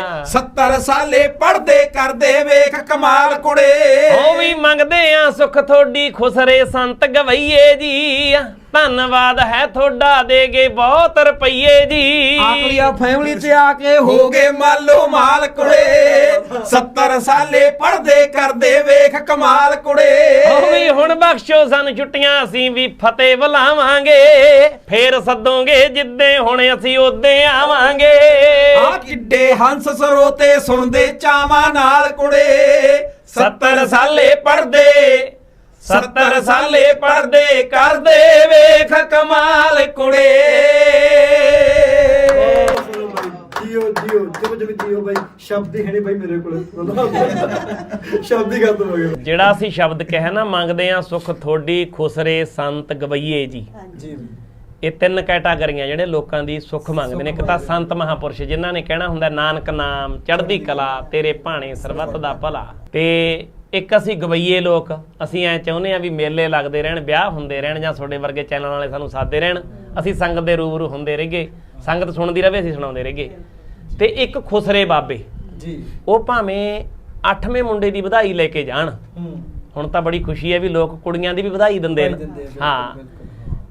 ਹਾਂ। 70 ਸਾਲੇ ਪੜਦੇ ਕਰਦੇ ਵੇਖ ਕਮਾਲ ਕੁੜੇ। ਉਹ ਵੀ ਮੰਗਦੇ ਆ ਸੁਖ ਥੋੜੀ ਖੁਸਰੇ ਸੰਤ ਗਵਈਏ ਜੀ। ਧੰਨਵਾਦ ਹੈ ਤੁਹਾਡਾ ਦੇਗੇ ਬਹੁਤ ਰੁਪਈਏ ਜੀ। ਆਕਲੀਆ ਫੈਮਿਲੀ ਚ ਆ ਕੇ ਹੋ ਗਏ ਮਾਲੋ ਮਾਲ ਕੁੜੇ। 70 ਸਾਲੇ ਪੜਦੇ ਕਰਦੇ ਵੇਖ ਕਮਾਲ ਕੁੜੇ। ਉਹ ਵੀ ਹੁਣ ਬਖਸ਼ੋ ਸਾਨੂੰ ਛੁੱਟੀਆਂ ਅਸੀਂ ਵੀ ਫਤਿਹ ਬੁਲਾਵਾਂਗੇ। ਫੇਰ ਸੱਦੋਗੇ ਜਿੱਦੇ ਹੁਣ ਅਸੀਂ ਉਦੇ ਆਵਾਂਗੇ। ਆ ਕਿੱਡੇ ਹੰਸ ਸਰੋਤੇ ਸੁਣਦੇ ਚਾਵਾਂ ਨਾਲ ਕੁੜੇ। 70 ਸਾਲੇ ਪੜਦੇ 70 ਸਾਲੇ ਪੜਦੇ ਕਰਦੇ ਵੇਖ ਕਮਾਲ ਕੁੜੇ। ਜੀਓ ਜੀਓ ਜਬ ਜਬ ਜੀਓ ਬਾਈ ਸ਼ਬਦ ਹੀ ਹੈ ਨਹੀਂ ਬਾਈ ਮੇਰੇ ਕੋਲ। ਸ਼ਬਦ ਹੀ ਖਤਮ ਹੋ ਗਏ ਜਿਹੜਾ ਅਸੀਂ ਸ਼ਬਦ ਕਿਹਾ ਨਾ ਮੰਗਦੇ ਆ ਸੁਖ ਥੋੜੀ ਖੁਸਰੇ ਸੰਤ ਗਵਈਏ ਜੀ। ਜੀ। ਇਹ ਤਿੰਨ ਕੈਟਾਗਰੀਆਂ ਜਿਹੜੇ ਲੋਕਾਂ ਦੀ ਸੁੱਖ ਮੰਗਦੇ ਨੇ। ਇੱਕ ਤਾਂ ਸੰਤ ਮਹਾਪੁਰਸ਼ ਜਿਨ੍ਹਾਂ ਨੇ ਕਹਿਣਾ ਹੁੰਦਾ ਨਾਨਕ ਨਾਮ ਚੜ੍ਹਦੀ ਕਲਾ ਤੇਰੇ ਭਾਣੇ ਸਰਬੱਤ ਦਾ ਭਲਾ। ਤੇ ਇੱਕ ਅਸੀਂ ਗਵਈਏ ਲੋਕ ਅਸੀਂ ਐ ਚਾਹੁੰਦੇ ਆ ਵੀ ਮੇਲੇ ਲੱਗਦੇ ਰਹਿਣ ਵਿਆਹ ਹੁੰਦੇ ਰਹਿਣ ਜਾਂ ਤੁਹਾਡੇ ਵਰਗੇ ਚੈਨਲ ਵਾਲੇ ਸਾਨੂੰ ਸਾਥਦੇ ਰਹਿਣ। ਅਸੀਂ ਸੰਗਤ ਦੇ ਰੂਬਰੂ ਹੁੰਦੇ ਰਹੀਏ। ਸੰਗਤ ਸੁਣਦੀ ਰਵੇ ਅਸੀਂ ਸੁਣਾਉਂਦੇ ਰਹੀਏ। ਤੇ ਇੱਕ ਖੁਸਰੇ ਬਾਬੇ। ਜੀ। ਉਹ ਭਾਵੇਂ 8ਵੇਂ ਮੁੰਡੇ ਦੀ ਵਧਾਈ ਲੈ ਕੇ ਜਾਣ ਹੂੰ। ਹੁਣ ਤਾਂ ਬੜੀ ਖੁਸ਼ੀ ਹੈ ਵੀ ਲੋਕ ਕੁੜੀਆਂ ਦੀ ਵੀ ਵਧਾਈ ਦਿੰਦੇ ਨੇ। ਹਾਂ।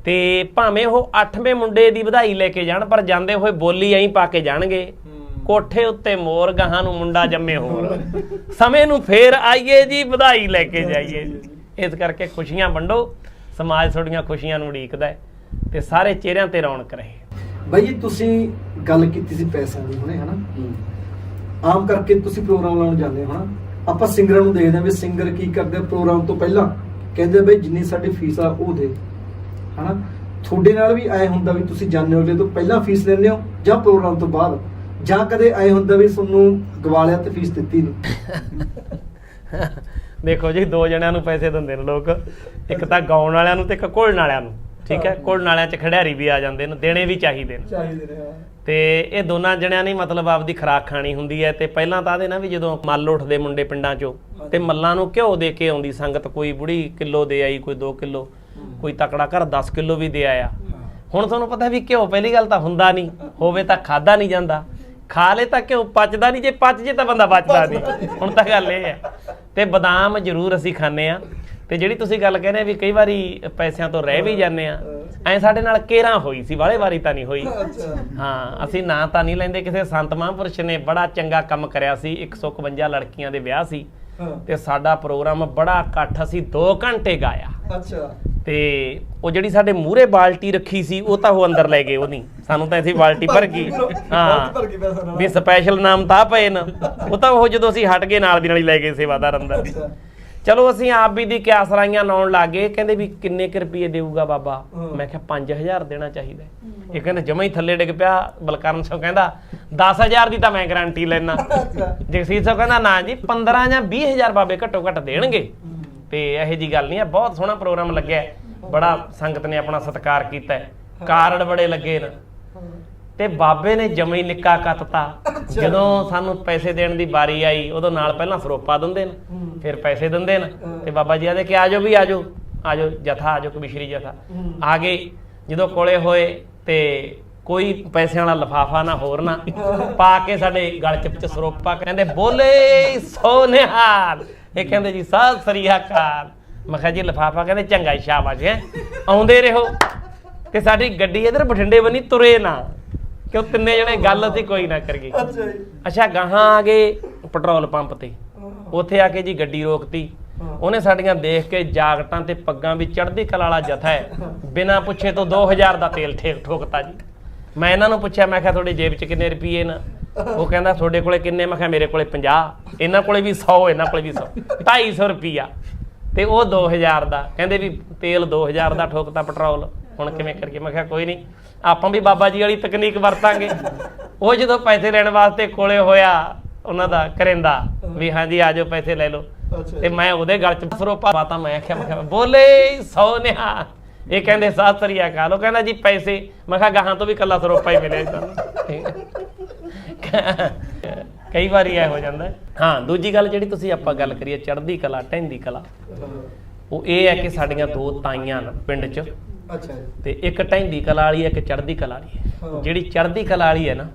ਤੇ ਭਾਵੇਂ ਉਹ 8ਵੇਂ ਮੁੰਡੇ ਦੀ ਵਧਾਈ ਲੈ ਕੇ ਜਾਣ ਪਰ ਜਾਂਦੇ ਹੋਏ ਬੋਲੀ ਐਂ ਪਾ ਕੇ ਜਾਣਗੇ। ਕੋਠੇ ਉੱਤੇ ਮੋਰ ਗਾਹਾਂ ਨੂੰ ਮੁੰਡਾ ਜੰਮੇ ਹੋਰ। ਸਮੇਂ ਨੂੰ ਫੇਰ ਆਈਏ ਜੀ ਵਧਾਈ ਲੈ ਕੇ ਜਾਈਏ। ਇਸ ਕਰਕੇ ਖੁਸ਼ੀਆਂ ਵੰਡੋ। ਸਮਾਜ ਤੁਹਾਡੀਆਂ ਖੁਸ਼ੀਆਂ ਨੂੰ ਉਡੀਕਦਾ ਤੇ ਸਾਰੇ ਚਿਹਰਿਆਂ ਤੇ ਰੌਣਕ ਰਹੇ। ਬਾਈ ਜੀ ਤੁਸੀਂ ਗੱਲ ਕੀਤੀ ਸੀ ਪੈਸਿਆਂ ਦੀ ਹੁਣੇ ਹਨਾ? ਆਮ ਕਰਕੇ ਤੁਸੀਂ ਪ੍ਰੋਗਰਾਮ ਲਾਉਣ ਜਾਂਦੇ ਹੋ ਹਨਾ? ਆਪਾਂ ਸਿੰਗਰਾਂ ਨੂੰ ਦੇਖਦੇ ਆ ਵੀ ਸਿੰਗਰ ਕੀ ਕਰਦੇ ਪ੍ਰੋਗਰਾਮ ਤੋਂ ਪਹਿਲਾਂ। ਕਹਿੰਦੇ ਬਈ ਜਿੰਨੀ ਸਾਡੀ ਫੀਸ ਆ ਉਹ ਦੇ। ਹਨਾ? ਤੁਹਾਡੇ ਨਾਲ ਵੀ ਆਏ ਹੁੰਦਾ ਵੀ ਤੁਸੀਂ ਜਾਂਦੇ ਹੋ ਅਗਲੇ ਤੋਂ ਪਹਿਲਾਂ ਫੀਸ ਲੈਂਦੇ ਹੋ ਜਾਂ ਪ੍ਰੋਗਰਾਮ ਤੋਂ ਬਾਅਦ। ਜਾਂ ਕਦੇ ਆਏ ਹੁੰਦਾ ਵੀ ਤੁਹਾਨੂੰ ਗਵਾਲਿਆ ਤੇ ਫੀਸ ਦਿੱਤੀ ਨਹੀਂ ਦੇਖੋ ਜੀ ਦੋ ਜਣਿਆਂ ਨੂੰ ਪੈਸੇ ਦਿੰਦੇ ਨੇ ਲੋਕ। ਇੱਕ ਤਾਂ ਗਾਉਣ ਵਾਲਿਆਂ ਨੂੰ ਤੇ ਇੱਕ ਘੁਲਣ ਵਾਲਿਆਂ ਨੂੰ। ਠੀਕ ਹੈ? ਘੁਲਣ ਵਾਲਿਆਂ 'ਚ ਖਿਡਾਰੀ ਵੀ ਆ ਜਾਂਦੇ ਨੇ ਦੇਣੇ ਵੀ ਚਾਹੀਦੇ ਨੇ। ਚਾਹੀਦੇ ਨੇ ਤੇ ਇਹ ਦੋਨਾਂ ਜਣਿਆਂ ਨੇ ਮਤਲਬ ਆਪਦੀ ਖਰਾਕ ਖਾਣੀ ਹੁੰਦੀ ਹੈ ਤੇ ਪਹਿਲਾਂ ਤਾਂ ਇਹਦੇ ਨਾ ਵੀ ਜਦੋਂ ਮੱਲ ਉੱਠਦੇ ਮੁੰਡੇ ਪਿੰਡਾਂ 'ਚੋਂ ਤੇ ਮੱਲਾਂ ਨੂੰ ਘਿਓ ਦੇ ਕੇ ਆਉਂਦੀ ਸੰਗਤ ਕੋਈ ਬੁੜੀ ਕਿਲੋ ਦੇ ਆਈ ਕੋਈ 2 ਕਿਲੋ ਕੋਈ ਤਕੜਾ ਘਰ 10 ਕਿਲੋ ਵੀ ਦੇ ਆਇਆ। ਹੁਣ ਤੁਹਾਨੂੰ ਪਤਾ ਵੀ ਘਿਓ ਪਹਿਲੀ ਗੱਲ ਤਾਂ ਹੁੰਦਾ ਨਹੀਂ ਹੋਵੇ ਤਾਂ ਖਾਦਾ ਨਹੀਂ ਜਾਂਦਾ। ਖਾ ਲੇ ਤਾਂ ਘਿਓ ਪਚਦਾ ਨਹੀਂ ਜੇ ਪਚ ਜੇ ਤਾਂ ਬੰਦਾ ਬਚਦਾ ਨਹੀਂ। ਹੁਣ ਤਾਂ ਗੱਲ ਇਹ ਹੈ। ਤੇ ਬਦਾਮ ਜ਼ਰੂਰ ਅਸੀਂ ਖਾਂਦੇ ਆ ਤੇ ਜਿਹੜੀ ਤੁਸੀਂ ਗੱਲ ਕਹਿੰਦੇ ਵੀ ਕਈ ਵਾਰੀ ਪੈਸਿਆਂ ਤੋਂ ਰਹਿ ਵੀ ਜਾਂਦੇ ਆ ਐ ਸਾਡੇ ਨਾਲ ਕੇਰਾਂ ਹੋਈ ਸੀ ਵਾਲੇ ਵਾਰੀ ਤਾਂ ਨਹੀਂ ਹੋਈ। ਹਾਂ ਅਸੀਂ ਨਾਂ ਤਾਂ ਨਹੀਂ ਲੈਂਦੇ ਕਿਸੇ ਸੰਤ ਮਹਾਂਪੁਰਸ਼ ਨੇ ਬੜਾ ਚੰਗਾ ਕੰਮ ਕਰਿਆ ਸੀ 151 ਲੜਕੀਆਂ ਦੇ ਵਿਆਹ ਸੀ। ਤੇ ਸਾਡਾ ਪ੍ਰੋਗਰਾਮ ਬੜਾ ਇਕੱਠ ਅਸੀਂ 2 ਘੰਟੇ ਗਾਇਆ। ਅੱਛਾ। ਤੇ ਉਹ ਜਿਹੜੀ ਸਾਡੇ ਮੂਹਰੇ ਬਾਲਟੀ ਰੱਖੀ ਸੀ ਉਹ ਤਾਂ ਉਹ ਅੰਦਰ ਲੈ ਗਏ ਉਹ ਨਹੀਂ। ਸਾਨੂੰ ਤਾਂ ਐਸੀ ਬਾਲਟੀ ਭਰ ਗਈ। ਹਾਂ। ਵੀ ਸਪੈਸ਼ਲ ਨਾਮ ਤਾਂ ਪਏ ਨਾ। ਉਹ ਤਾਂ ਉਹ ਜਦੋਂ ਅਸੀਂ ਹਟ ਗਏ ਨਾਲ ਦੀ ਨਾਲ ਹੀ ਲੈ ਗਏ ਸੇਵਾਦਾਰ ਅੰਦਰ। ਚਲੋ ਅਸੀਂ ਆਪ ਵੀ ਦੀ ਕਿਆਸ ਰਾਈਆਂ ਲਾਉਣ ਲੱਗੇ ਕਹਿੰਦੇ ਵੀ ਕਿੰਨੇ ਕੁ ਰੁਪਏ ਦੇਊਗਾ ਬਾਬਾ। ਮੈਂ ਕਿਹਾ 5000 ਦੇਣਾ ਚਾਹੀਦਾ। ਇਹ ਕਹਿੰਦੇ ਜਮਾ ਹੀ ਥੱਲੇ ਡਿੱਗ ਪਿਆ ਬਲਕਰਨ ਸਿੰਘ ਕਹਿੰਦਾ 10000 ਦੀ ਤਾਂ ਮੈਂ ਗਾਰੰਟੀ ਲੈਣਾ ਜਗਸੀਰ ਸਿੰਘ ਕਹਿੰਦਾ ਨਾ ਜੀ 15 ਜਾਂ 20000 ਬਾਬੇ ਘੱਟੋ ਘੱਟ ਦੇਣਗੇ। ਤੇ ਇਹੋ ਜੀ ਗੱਲ ਨਹੀਂ ਹੈ ਬਹੁਤ ਸੋਹਣਾ ਪ੍ਰੋਗਰਾਮ ਲੱਗਿਆ। ਬੜਾ ਸੰਗਤ ਨੇ ਆਪਣਾ ਸਤਿਕਾਰ ਕੀਤਾ ਕਾਰਡ ਬੜੇ ਲੱਗੇ ਨੇ। ਤੇ ਬਾਬੇ ਨੇ ਜਮੇ ਨਿੱਕਾ ਕੱਤਤਾ। ਜਦੋਂ ਸਾਨੂੰ ਪੈਸੇ ਦੇਣ ਦੀ ਵਾਰੀ ਆਈ ਉਦੋਂ ਨਾਲ ਪਹਿਲਾਂ ਸਰੋਪਾ ਦਿੰਦੇ ਨੇ। ਫਿਰ ਪੈਸੇ ਦਿੰਦੇ ਨੇ। ਤੇ ਬਾਬਾ ਜੀ ਆਦੇ ਕਿ ਆਜੋ ਵੀ ਆਜੋ ਆਜੋ ਜਥਾ ਆਜੋ ਕਬੀਸ਼ਰੀ ਜਥਾ। ਆ ਗਏ। ਜਦੋਂ ਕੋਲੇ ਹੋਏ ਤੇ ਕੋਈ ਪੈਸਿਆਂ ਵਾਲਾ ਲਫਾਫਾ ਨਾ ਹੋਰ ਨਾ ਪਾ ਕੇ ਸਾਡੇ ਗਲ ਚ ਵਿੱਚ ਸਰੋਪਾ ਕਹਿੰਦੇ ਬੋਲੇ ਸੋ ਨਿਹਾਲ ਇਹ ਕਹਿੰਦੇ ਜੀ ਸਤਿ ਸ੍ਰੀ ਅਕਾਲ। ਮੈਂ ਕਿਹਾ ਜੀ ਲਫਾਫਾ ਕਹਿੰਦੇ ਚੰਗਾ ਸ਼ਾਬਾਸ਼ ਹੈ। ਆਉਂਦੇ ਰਹੋ। ਤੇ ਸਾਡੀ ਗੱਡੀ ਇਧਰ ਬਠਿੰਡੇ ਬੰਨੀ ਤੁਰੇ ਨਾ ਕਿਉਂ ਤਿੰਨੇ ਜਣੇ ਗੱਲ ਅਸੀਂ ਕੋਈ ਨਾ ਕਰੀਏ। ਅੱਛਾ ਜੀ। ਅੱਛਾ ਗਾਹਾਂ ਆ ਗਏ ਪੈਟਰੋਲ ਪੰਪ ਤੇ। ਉੱਥੇ ਆ ਕੇ ਜੀ ਗੱਡੀ ਰੋਕਤੀ। ਉਹਨੇ ਸਾਡੀਆਂ ਦੇਖ ਕੇ ਜਾਗਟਾਂ ਤੇ ਪੱਗਾਂ ਵੀ ਚੜ੍ਹਦੀ ਕਲਾ ਵਾਲਾ ਜਥਾ ਹੈ। ਬਿਨਾਂ ਪੁੱਛੇ ਤੋਂ 2000 ਦਾ ਤੇਲ ਠੇਕ ਠੋਕਤਾ ਜੀ। ਮੈਂ ਇਹਨਾਂ ਨੂੰ ਪੁੱਛਿਆ ਮੈਂ ਕਿਹਾ ਤੁਹਾਡੀ ਜੇਬ 'ਚ ਕਿੰਨੇ ਰੁਪਏ ਨੇ? ਉਹ ਕਹਿੰਦਾ ਤੁਹਾਡੇ ਕੋਲੇ ਕਿੰਨੇ? ਮੈਂ ਕਿਹਾ ਮੇਰੇ ਕੋਲੇ 50 ਇਹਨਾਂ ਕੋਲੇ ਵੀ 100 ਇਹਨਾਂ ਕੋਲੇ ਵੀ 100 250 ਰੁਪਿਆ ਤੇ ਉਹ 2000 ਦਾ ਕਹਿੰਦੇ ਵੀ ਤੇਲ 2000 ਦਾ ਠੋਕਤਾ ਪੈਟਰੋਲ। ਹੁਣ ਕਿਵੇਂ ਕਰੀਏ? ਮੈਂ ਕਿਹਾ ਕੋਈ ਨਹੀਂ। ਆਪਾਂ ਵੀ ਬਾਬਾ ਜੀ ਵਾਲੀ ਤਕਨੀਕ ਵਰਤਾਂਗੇ। ਉਹ ਜਦੋਂ ਪੈਸੇ ਲੈਣ ਵਾਸਤੇ ਕੋਲੇ ਹੋਇਆ ਉਹਨਾਂ ਦਾ ਕਰਿੰਦਾ ਵੀ ਹਾਂਜੀ ਆਜੋ ਪੈਸੇ ਲੈ ਲਓ। ਤੇ ਮੈਂ ਉਹਦੇ ਗਲ ਚ ਸਰੋਪਾ ਪਾਤਾ ਮੈਂ ਆਖਿਆ ਮੈਂ ਕਿਹਾ ਬੋਲੇ ਸੌ ਨਿਹਾ ਇਹ ਕਹਿੰਦੇ ਸਤਿ ਸ੍ਰੀ ਅਕਾਲ ਉਹ ਕਹਿੰਦਾ ਜੀ ਪੈਸੇ। ਮੈਂ ਕਿਹਾ ਗਾਹਾਂ ਤੋਂ ਵੀ ਕੱਲਾ ਸਰੋਪਾ ਹੀ ਮਿਲਿਆ ਸਾਨੂੰ ਕਈ ਵਾਰੀ ਐ ਹੋ ਜਾਂਦਾ। ਹੈ। ਦੂਜੀ ਗੱਲ ਜਿਹੜੀ ਤੁਸੀਂ ਆਪਾਂ ਗੱਲ ਕਰੀਏ ਚੜ੍ਹਦੀ ਕਲਾ ਢਹਿੰਦੀ ਕਲਾ। ਉਹ ਇਹ ਹੈ ਕਿ ਸਾਡੀਆਂ ਦੋ ਤਾਈਆਂ ਨੇ ਪਿੰਡ 'ਚ। ਅੱਛਾ ਤੇ ਇੱਕ ਢਹਿੰਦੀ ਕਲਾ ਵਾਲੀ ਹੈ ਇੱਕ ਚੜ੍ਹਦੀ ਕਲਾ ਵਾਲੀ ਹੈ। ਜਿਹੜੀ ਚੜ੍ਹਦੀ ਕਲਾ ਵਾਲੀ ਹੈ ਨਾ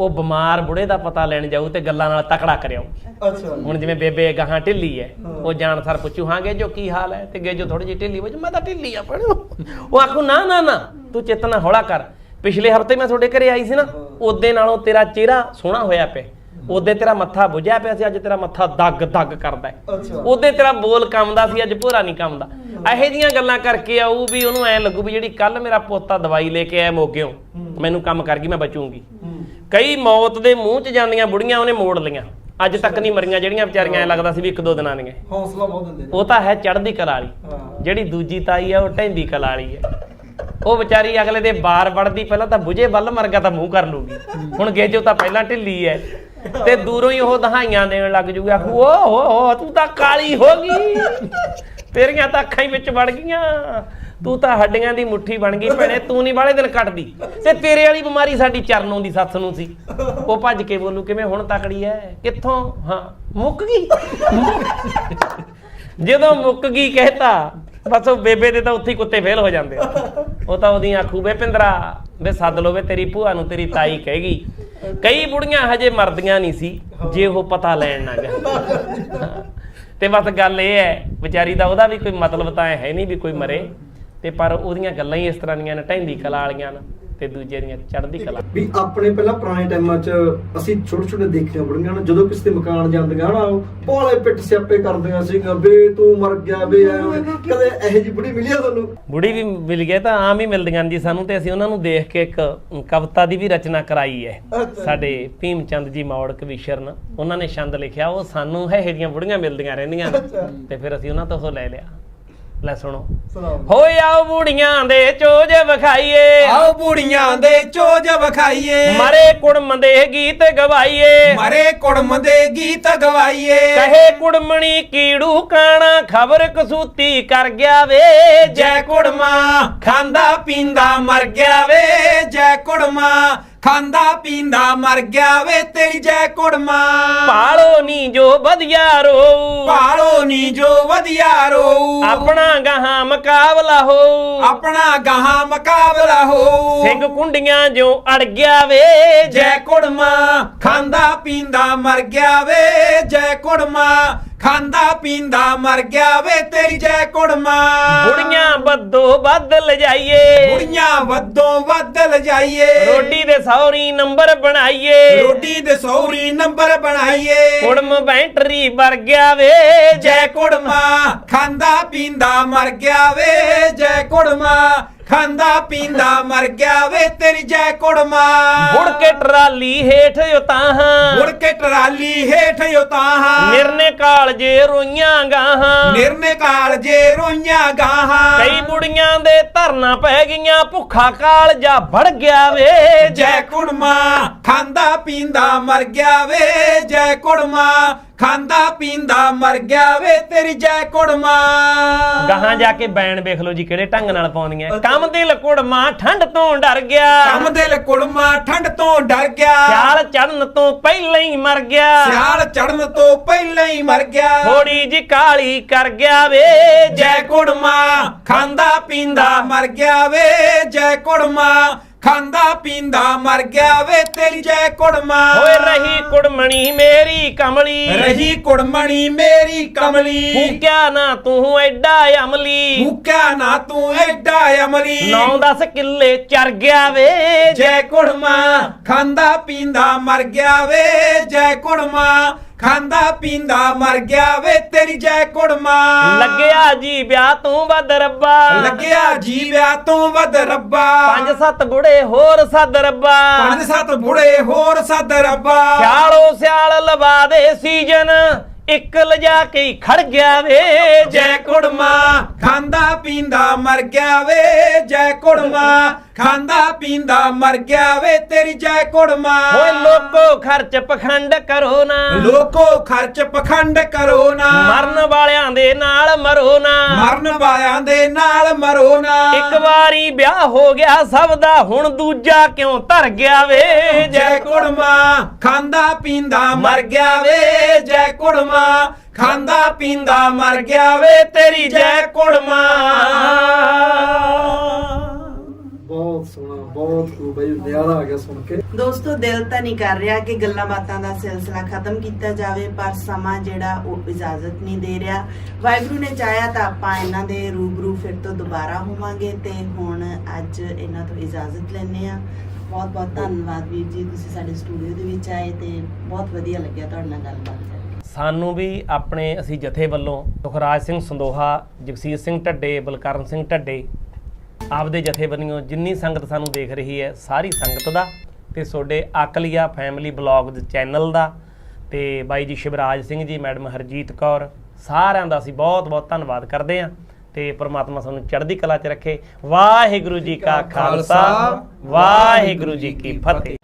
ਉਹ ਬਿਮਾਰ ਬੁੜੇ ਦਾ ਪਤਾ ਲੈਣ ਜਾਊ ਤੇ ਗੱਲਾਂ ਨਾਲ ਤਕੜਾ ਕਰਿਆਊ ਅੱਛਾ ਹੁਣ ਜਿਵੇਂ ਬੇਬੇ ਗਾਹਾਂ ਢਿੱਲੀ ਹੈ। ਉਹ ਜਾਣ ਸਰ ਪੁੱਛੂ ਹਾਂ ਗੇ ਜੋ ਕੀ ਹਾਲ ਹੈ? ਤੇ ਗੇ ਜੋ ਥੋੜੀ ਜਿਹੀ ਢਿੱਲੀ ਹੋ ਜਾ ਮੈਂ ਤਾਂ ਢਿੱਲੀ ਆ ਪੜੋ ਉਹ ਆਖੂ ਨਾ ਨਾ ਨਾ ਤੂੰ ਚੇਤਨਾ ਹੌਲਾ ਕਰ। ਪਿਛਲੇ ਹਫ਼ਤੇ ਮੈਂ ਤੁਹਾਡੇ ਘਰੇ ਆਈ ਸੀ ਨਾ ਹਾਂ। ਉਹਦੇ ਨਾਲੋਂ ਤੇਰਾ ਚਿਹਰਾ ਸੋਹਣਾ ਹੋਇਆ ਪਿਆ। ਉਹਦੇ ਤੇਰਾ ਮੱਥਾ ਬੁਝਿਆ ਪਿਆ ਸੀ ਅੱਜ ਤੇਰਾ ਮੱਥਾ ਦੱਗ ਦੱਗ ਕਰਦਾ ਹੈ। ਉਹਦੇ ਤੇਰਾ ਬੋਲ ਕੰਮਦਾ ਸੀ ਅੱਜ ਭੋਰਾ ਨਹੀਂ ਕੰਮਦਾ ਇਹੋ ਜੀਆਂ ਗੱਲਾਂ ਕਰਕੇ ਆਊ ਵੀ ਉਹਨੂੰ ਐ ਲੱਗੂ ਵੀ ਜਿਹੜੀ ਕੱਲ ਮੇਰਾ ਪੋਤਾ ਦਵਾਈ ਲੈ ਕੇ ਆਇਆ ਮੋਗਿਓ। ਮੈਨੂੰ ਕੰਮ ਕਰ ਗਈ ਮੈਂ ਬਚੂੰਗੀ। ਕਈ ਮੌਤ ਦੇ ਮੂੰਹ 'ਚ ਜਾਂਦੀਆਂ ਬੁੜੀਆਂ ਉਹਨੇ ਮੋੜ ਲਈਆਂ। ਅੱਜ ਤੱਕ ਨਹੀਂ ਮਰੀਆਂ ਜਿਹੜੀਆਂ ਵਿਚਾਰੀਆਂ ਐ ਲੱਗਦਾ ਸੀ ਵੀ ਇੱਕ ਦੋ ਦਿਨਾਂ ਦੀਆਂ। ਹੌਸਲਾ ਬਹੁਤ ਦਿੰਦੇ ਨੇ। ਉਹ ਤਾਂ ਹੈ ਚੜ੍ਹਦੀ ਕਲਾ ਵਾਲੀ। ਜਿਹੜੀ ਦੂਜੀ ਤਾਈ ਆ ਉਹ ਢੈਂਦੀ ਕਲਾ ਵਾਲੀ ਹੈ। ਉਹ ਵਿਚਾਰੀ ਅਗਲੇ ਦੇ ਬਾਰ ਵੜਦੀ ਪਹਿਲਾਂ ਤਾਂ ਬੁਝੇ ਵੱਲ ਮਰ ਗਿਆ ਤਾਂ ਮੂੰਹ ਕਰ ਲੂਗੀ। ਹੁਣ ਗੇਜੋ ਤਾਂ ਪਹਿਲਾਂ ਢਿੱਲੀ ਹੈ। ਤੇ ਦੂਰੋਂ ਹੀ ਉਹ ਦਹਾਈਆਂ ਦੇਣ ਲੱਗ ਜੂਗਾ। ਓ ਹੋ ਹੋ, ਤੂੰ ਤਾਂ ਕਾਲੀ ਹੋ ਗਈ। ਤੇਰੀਆਂ ਤਾਂ ਅੱਖਾਂ ਹੀ ਵਿੱਚ ਵੜ ਗਈਆਂ। ਤੂੰ ਤਾਂ ਹੱਡੀਆਂ ਦੀ ਮੁੱਠੀ ਬਣ ਗਈ ਭੈਣੇ, ਤੂੰ ਨਹੀਂ ਵਾਲੇ ਦਿਨ ਕੱਟਦੀ। ਤੇ ਤੇਰੇ ਵਾਲੀ ਬਿਮਾਰੀ ਸਾਡੀ ਚਰਨੋਂ ਦੀ ਸੱਸ ਨੂੰ ਸੀ। ਉਹ ਭੱਜ ਕੇ ਬੋਲੂ, ਕਿਵੇਂ ਹੁਣ ਤਕੜੀ ਐ? ਕਿੱਥੋਂ? ਹਾਂ, ਮੁੱਕ ਗਈ। ਜਦੋਂ ਮੁੱਕ ਗਈ ਕਹਿਤਾ ਬਸ ਉਹ ਬੇਬੇ ਦੇ ਤਾਂ ਉੱਥੇ ਹੀ ਕੁੱਤੇ ਫੇਲ ਹੋ ਜਾਂਦੇ ਆ। ਉਹ ਤਾਂ ਉਹਦੀ ਆਖੂ ਬੇ ਪਿੰਦਰਾ, ਵੇ ਸੱਦ ਲੋ ਵੇ ਤੇਰੀ ਭੂਆ ਨੂੰ ਤੇਰੀ ਤਾਈ ਕਹੇਗੀ। ਕਈ ਬੁੜੀਆਂ ਹਜੇ ਮਰਦੀਆਂ ਨਹੀਂ ਸੀ, ਜੇ ਉਹ ਪਤਾ ਲੈਣ ਨਾ ਜਾ ਤੇ ਬਸ ਗੱਲ ਇਹ ਹੈ, ਵਿਚਾਰੀ ਦਾ ਉਹਦਾ ਵੀ ਕੋਈ ਮਤਲਬ ਤਾਂ ਹੈ ਨਹੀਂ ਵੀ ਕੋਈ ਮਰੇ। ਤੇ ਪਰ ਉਹਦੀਆਂ ਗੱਲਾਂ ਹੀ ਇਸ ਤਰ੍ਹਾਂ ਦੀਆਂ ਨੇ ਢੈਂਦੀ ਕਲਾ ਵਾਲੀਆਂ ਨੇ ਤੇ ਦੂਜੇ ਦੀਆਂ ਚੜ੍ਹਦੀ ਕਲਾ ਵੀ ਆਪਣੇ ਪਹਿਲਾਂ ਪੁਰਾਣੇ ਟਾਈਮਾਂ 'ਚ ਅਸੀਂ ਛੋਟੇ ਛੋਟੇ ਦੇਖੀਆਂ ਬੁੜੀਆਂ ਨੇ ਜਦੋਂ ਕਿਸੇ ਦੇ ਮਕਾਨ ਜਾਂਦੀਆਂ ਨਾ ਉਹ ਭੋਲੇ ਪਿੱਟ ਸਿਆਪੇ ਕਰਦੀਆਂ ਸੀਗੀਆਂ ਵੇ ਤੂੰ ਮਰ ਗਿਆ ਵੇ ਐ ਹੋਇਆ। ਕਦੇ ਇਹੋ ਜਿਹੀ ਬੁੜੀ ਮਿਲੀ ਆ ਤੁਹਾਨੂੰ ਬੁੜੀ ਵੀ ਮਿਲ ਗਏ ਤਾਂ ਆਮ ਹੀ ਮਿਲਦੀਆਂ ਜੀ ਸਾਨੂੰ ਤੇ ਅਸੀਂ ਉਹਨਾਂ ਨੂੰ ਦੇਖ ਕੇ ਇੱਕ ਕਵਿਤਾ ਦੀ ਵੀ ਰਚਨਾ ਕਰਾਈ ਹੈ। ਸਾਡੇ ਭੀਮ ਚੰਦ ਜੀ ਮੌੜ ਕਵੀਸ਼ਰਨ ਉਹਨਾਂ ਨੇ ਛੰਦ ਲਿਖਿਆ ਉਹ ਸਾਨੂੰ ਇਹੋ ਜਿਹੀਆਂ ਬੁੜੀਆਂ ਮਿਲਦੀਆਂ ਰਹਿੰਦੀਆਂ। ਤੇ ਫਿਰ ਅਸੀਂ ਉਹਨਾਂ ਤੋਂ ਉਹ ਲੈ ਲਿਆ ਲੈ ਸੁਣੋ। ਹੋਏ ਆਓ ਬੁੜੀਆਂ ਦੇ ਚੋਜ ਵਿਖਾਈਏ। ਆਓ ਬੁੜੀਆਂ ਦੇ ਚੋਜ ਵਿਖਾਈਏ। ਮਰੇ ਕੁੜਮ ਦੇ ਗੀਤ ਗਵਾਈਏ। ਮਰੇ ਕੁੜਮ ਦੇ ਗੀਤ ਗਵਾਈਏ। ਕਹੇ ਕੁੜਮਣੀ ਕੀੜੂ ਕਾਣਾ ਖਬਰ ਕਸੂਤੀ ਕਰ ਗਿਆ ਵੇ। ਜੈ ਕੁੜਮਾ ਖਾਂਦਾ ਪੀਂਦਾ ਮਰ ਗਿਆ ਵੇ। ਜੈ ਕੁੜਮਾ ਖਾਂਦਾ ਪੀਂਦਾ ਮਰ ਗਿਆ ਵੇ ਤੇਰੀ ਜੈ ਕੁੜਮਾ। ਪਾਲੋ ਨੀ ਜੋ ਵਧੀਆ ਰੋ ਪਾਲੋ ਨੀ ਜੋ ਵਧੀਆ ਰੋ ਆਪਣਾ ਗਾਹਾਂ ਮੁਕਾਬਲਾ ਹੋ ਆਪਣਾ ਗਾਹਾਂ ਮੁਕਾਬਲਾ ਹੋ ਸਿੰਘ ਕੁੰਡੀਆਂ ਜੋ ਅੜ ਗਿਆ ਵੇ ਜੈ ਕੁੜਮਾ ਖਾਂਦਾ ਪੀਂਦਾ ਮਰ ਗਿਆ ਵੇ ਜੈ ਕੁੜਮਾ। ਖਾਂਦਾ ਪੀਂਦਾ ਮਰ ਗਿਆ ਵੇ ਤੇਰੀ ਜੈ ਕੁੜਮਾ। ਬੁੜੀਆਂ ਬੱਦੋ ਬਦਲ ਜਾਈਏ ਬੁੜੀਆਂ ਵੱਧੋਂ ਵੱਧ ਲਜਾਈਏ। ਰੋਡੀ ਦੇ ਸੌਰੀ ਨੰਬਰ ਬਣਾਈਏ। ਰੋਟੀ ਦੇ ਸੌਰੀ ਨੰਬਰ ਬਣਾਈਏ। ਕੁੜਮ ਬੈਂਟਰੀ ਵਰ ਗਿਆ ਵੇ ਜੈ ਕੁੜਮਾ। ਖਾਂਦਾ ਪੀਂਦਾ ਮਰ ਗਿਆ ਵੇ ਜੈ ਕੁੜਮਾ। ਖਾਂਦਾ ਪੀਂਦਾ ਮਰ ਗਿਆ ਵੇ ਤੇਰੀ ਜੈ ਕੁੜਮਾ। ਮੁੜ ਕੇ ਟਰਾਲੀ ਹੇਠ ਉਤਾਹਾਂ ਮੁੜ ਕੇ ਟਰਾਲੀ ਹੇਠ ਉਤਾਹਾਂ ਨਿਰਨੇ ਕਾਲਜੇ ਰੋਈਆਂ ਗਾਹਾਂ। ਨਿਰਨੇ ਕਾਲਜੇ ਰੋਈਆਂ ਗਾਹਾਂ। ਕਈ ਬੁੜੀਆਂ ਦੇ ਧਰਨਾ ਪੈ ਗਈਆਂ ਭੁੱਖਾ ਕਾਲਜਾ ਵੜ ਗਿਆ ਵੇ। ਜੈ ਕੁੜਮਾ ਖਾਂਦਾ ਪੀਂਦਾ ਮਰ ਗਿਆ ਵੇ ਜੈ ਕੁੜਮਾ। ਖਾਂਦਾ ਪੀਂਦਾ ਮਰ ਗਿਆ ਵੇ ਤੇਰੀ ਜੈ ਕੁੜਮਾ। ਗਾਹਾਂ ਜਾ ਕੇ ਬੈਣ ਵੇਖ ਲਓ ਜੀ ਕਿਹੜੇ ਢੰਗ ਨਾਲ ਪਾਉਂਦੀਆਂ। ਕੰਮ ਦਿਲ ਕੁੜਮਾ ਠੰਡ ਤੋਂ ਡਰ ਗਿਆ। ਕੰਮ ਦਿਲ ਕੁੜਮਾ ਠੰਡ ਤੋਂ ਡਰ ਗਿਆ। ਸਿਆਲ ਚੜਨ ਤੋਂ ਪਹਿਲਾਂ ਹੀ ਮਰ ਗਿਆ। ਸਿਆਲ ਚੜਨ ਤੋਂ ਪਹਿਲਾਂ ਹੀ ਮਰ ਗਿਆ। ਥੋੜੀ ਜੀ ਕਾਲੀ ਕਰ ਗਿਆ ਵੇ ਜੈ ਕੁੜਮਾ ਖਾਂਦਾ ਪੀਂਦਾ ਮਰ ਗਿਆ ਵੇ ਜੈ ਕੁੜਮਾ। ਖਾਂਦਾ ਪੀਂਦਾ ਮਰ ਗਿਆ ਵੇ ਤੇਰੀ ਜੈ ਕੁੜਮਾ। ਹੋਏ ਰਹੀ ਕੁੜਮਣੀ ਮੇਰੀ ਕਮਲੀ। ਰਹੀ ਕੁੜਮਣੀ ਮੇਰੀ ਕਮਲੀ। ਫੂਕਿਆ ਨਾ ਤੂੰ ਐਡਾ ਅਮਲੀ। ਮੁੱਕਿਆ ਨਾ ਤੂੰ ਐਡਾ ਅਮਲੀ। 9-10 ਕਿੱਲੇ ਚਰ ਗਿਆ ਵੇ। ਜੈ ਕੁੜਮਾ ਖਾਂਦਾ ਪੀਂਦਾ ਮਰ ਗਿਆ ਵੇ ਜੈ ਕੁੜਮਾ। ਖਾਂਦਾ ਪੀਂਦਾ ਮਰ ਗਿਆ ਵੇ ਤੇਰੀ ਜੈ ਕੁੜਮਾ। ਲੱਗਿਆ ਜੀ ਵਿਆਹ ਤੋਂ ਵੱਧ ਰੱਬਾ। ਲੱਗਿਆ ਜੀ ਵਿਆਹ ਤੋਂ ਵੱਧ ਰੱਬਾ। ਪੰਜ ਸੱਤ ਬੁੜੇ ਹੋਰ ਸੱਦ ਰੱਬਾ। ਪੰਜ ਸੱਤ ਬੁੜੇ ਹੋਰ ਸੱਦ ਰੱਬਾ। ਸਿਆਲੋ ਸਿਆਲ ਲਵਾ ਦੇ ਸੀਜਨ ਇੱਕ ਲਿਜਾ ਕੇ ਖੜ ਗਿਆ ਵੇ ਜੈ ਕੁੜਮਾ। ਖਾਂਦਾ ਪੀਂਦਾ ਮਰ ਗਿਆ ਵੇ ਜੈ ਕੁੜਮਾ। ਖਾਂਦਾ ਪੀਂਦਾ ਮਰ ਗਿਆ ਵੇ ਤੇਰੀ ਜੈ ਕੁੜਮਾ। ਓਏ ਲੋਕੋ ਖਰਚ ਪਖੰਡ ਕਰੋ ਨਾ। ਲੋਕੋ ਖਰਚ ਪਖੰਡ ਕਰੋ ਨਾ। ਮਰਨ ਵਾਲਿਆਂ ਦੇ ਨਾਲ ਮਰੋ ਨਾ। ਮਰਨ ਵਾਲਿਆਂ ਦੇ ਨਾਲ ਮਰੋ ਨਾ। ਇੱਕ ਵਾਰੀ ਵਿਆਹ ਹੋ ਗਿਆ ਸਭ ਦਾ ਹੁਣ ਦੂਜਾ ਕਿਉਂ ਧਰ ਗਿਆ ਵੇ ਜੈ ਕੁੜਮਾ। ਖਾਂਦਾ ਪੀਂਦਾ ਮਰ ਗਿਆ ਵੇ ਜੈ ਕੁੜਮਾ। ਖਾਂਦਾ ਪੀਂਦਾ ਮਰ ਗਿਆ ਵੇ ਤੇਰੀ ਜੈ ਕੁੜਮਾ। ਬਹੁਤ ਸੋਹਣਾ ਬਹੁਤ ਖੂਬ ਬਈ ਨਿਆਰਾ ਆ ਗਿਆ ਸੁਣ ਕੇ। ਦੋਸਤੋ ਦਿਲ ਤਾਂ ਨਹੀਂ ਕਰ ਰਿਹਾ ਕਿ ਗੱਲਾਂ ਬਾਤਾਂ ਦਾ ਸਿਲਸਿਲਾ ਖਤਮ ਕੀਤਾ ਜਾਵੇ ਪਰ ਸਮਾਂ ਜਿਹੜਾ ਉਹ ਇਜਾਜ਼ਤ ਨਹੀਂ ਦੇ ਰਿਹਾ। ਵਾਹਿਗੁਰੂ ਨੇ ਚਾਹਿਆ ਤਾਂ ਆਪਾਂ ਇਹਨਾਂ ਦੇ ਰੂਬਰੂ ਫਿਰ ਤੋਂ ਦੁਬਾਰਾ ਹੋਵਾਂਗੇ ਤੇ ਹੁਣ ਅੱਜ ਇਹਨਾਂ ਤੋਂ ਇਜਾਜ਼ਤ ਲੈਣੇ ਆ ਬਹੁਤ ਬਹੁਤ ਧੰਨਵਾਦ ਵੀਰ ਜੀ ਤੁਸੀਂ ਸਾਡੇ ਸਟੂਡੀਓ ਦੇ ਵਿੱਚ ਆਏ ਤੇ ਬਹੁਤ ਵਧੀਆ ਲੱਗਿਆ ਤੁਹਾਡੇ ਨਾਲ ਗੱਲਬਾਤ ਕਰਕੇ। ਸਾਨੂੰ ਵੀ ਆਪਣੇ ਅਸੀਂ ਜਥੇ ਵੱਲੋਂ ਸੁਖਰਾਜ ਸਿੰਘ ਸੰਦੋਹਾ ਜਗਸੀਰ ਸਿੰਘ ਢੱਡੇ ਬਲਕਰਨ ਸਿੰਘ ਢੱਡੇ ਆਪਦੇ ਜਥੇਬੰਦੀਆਂ ਜਿੰਨੀ ਸੰਗਤ ਸਾਨੂੰ ਦੇਖ ਰਹੀ ਹੈ, ਸਾਰੀ ਸੰਗਤ ਦਾ। ਤੇ ਤੁਹਾਡੇ ਅਕਲੀਆ ਫੈਮਿਲੀ ਬਲੌਗ ਚੈਨਲ ਦਾ। ਤੇ ਬਾਈ ਜੀ ਸ਼ਿਵਰਾਜ ਸਿੰਘ ਜੀ, ਮੈਡਮ ਹਰਜੀਤ ਕੌਰ, ਸਾਰਿਆਂ ਦਾ ਅਸੀਂ ਬਹੁਤ ਬਹੁਤ ਧੰਨਵਾਦ ਕਰਦੇ ਹਾਂ। ਤੇ ਪ੍ਰਮਾਤਮਾ ਸਾਨੂੰ ਚੜ੍ਹਦੀ ਕਲਾ 'ਚ ਰੱਖੇ। ਵਾਹਿਗੁਰੂ ਜੀ ਕਾ ਖਾਲਸਾ, ਵਾਹਿਗੁਰੂ ਜੀ ਕੀ ਫਤਿਹ।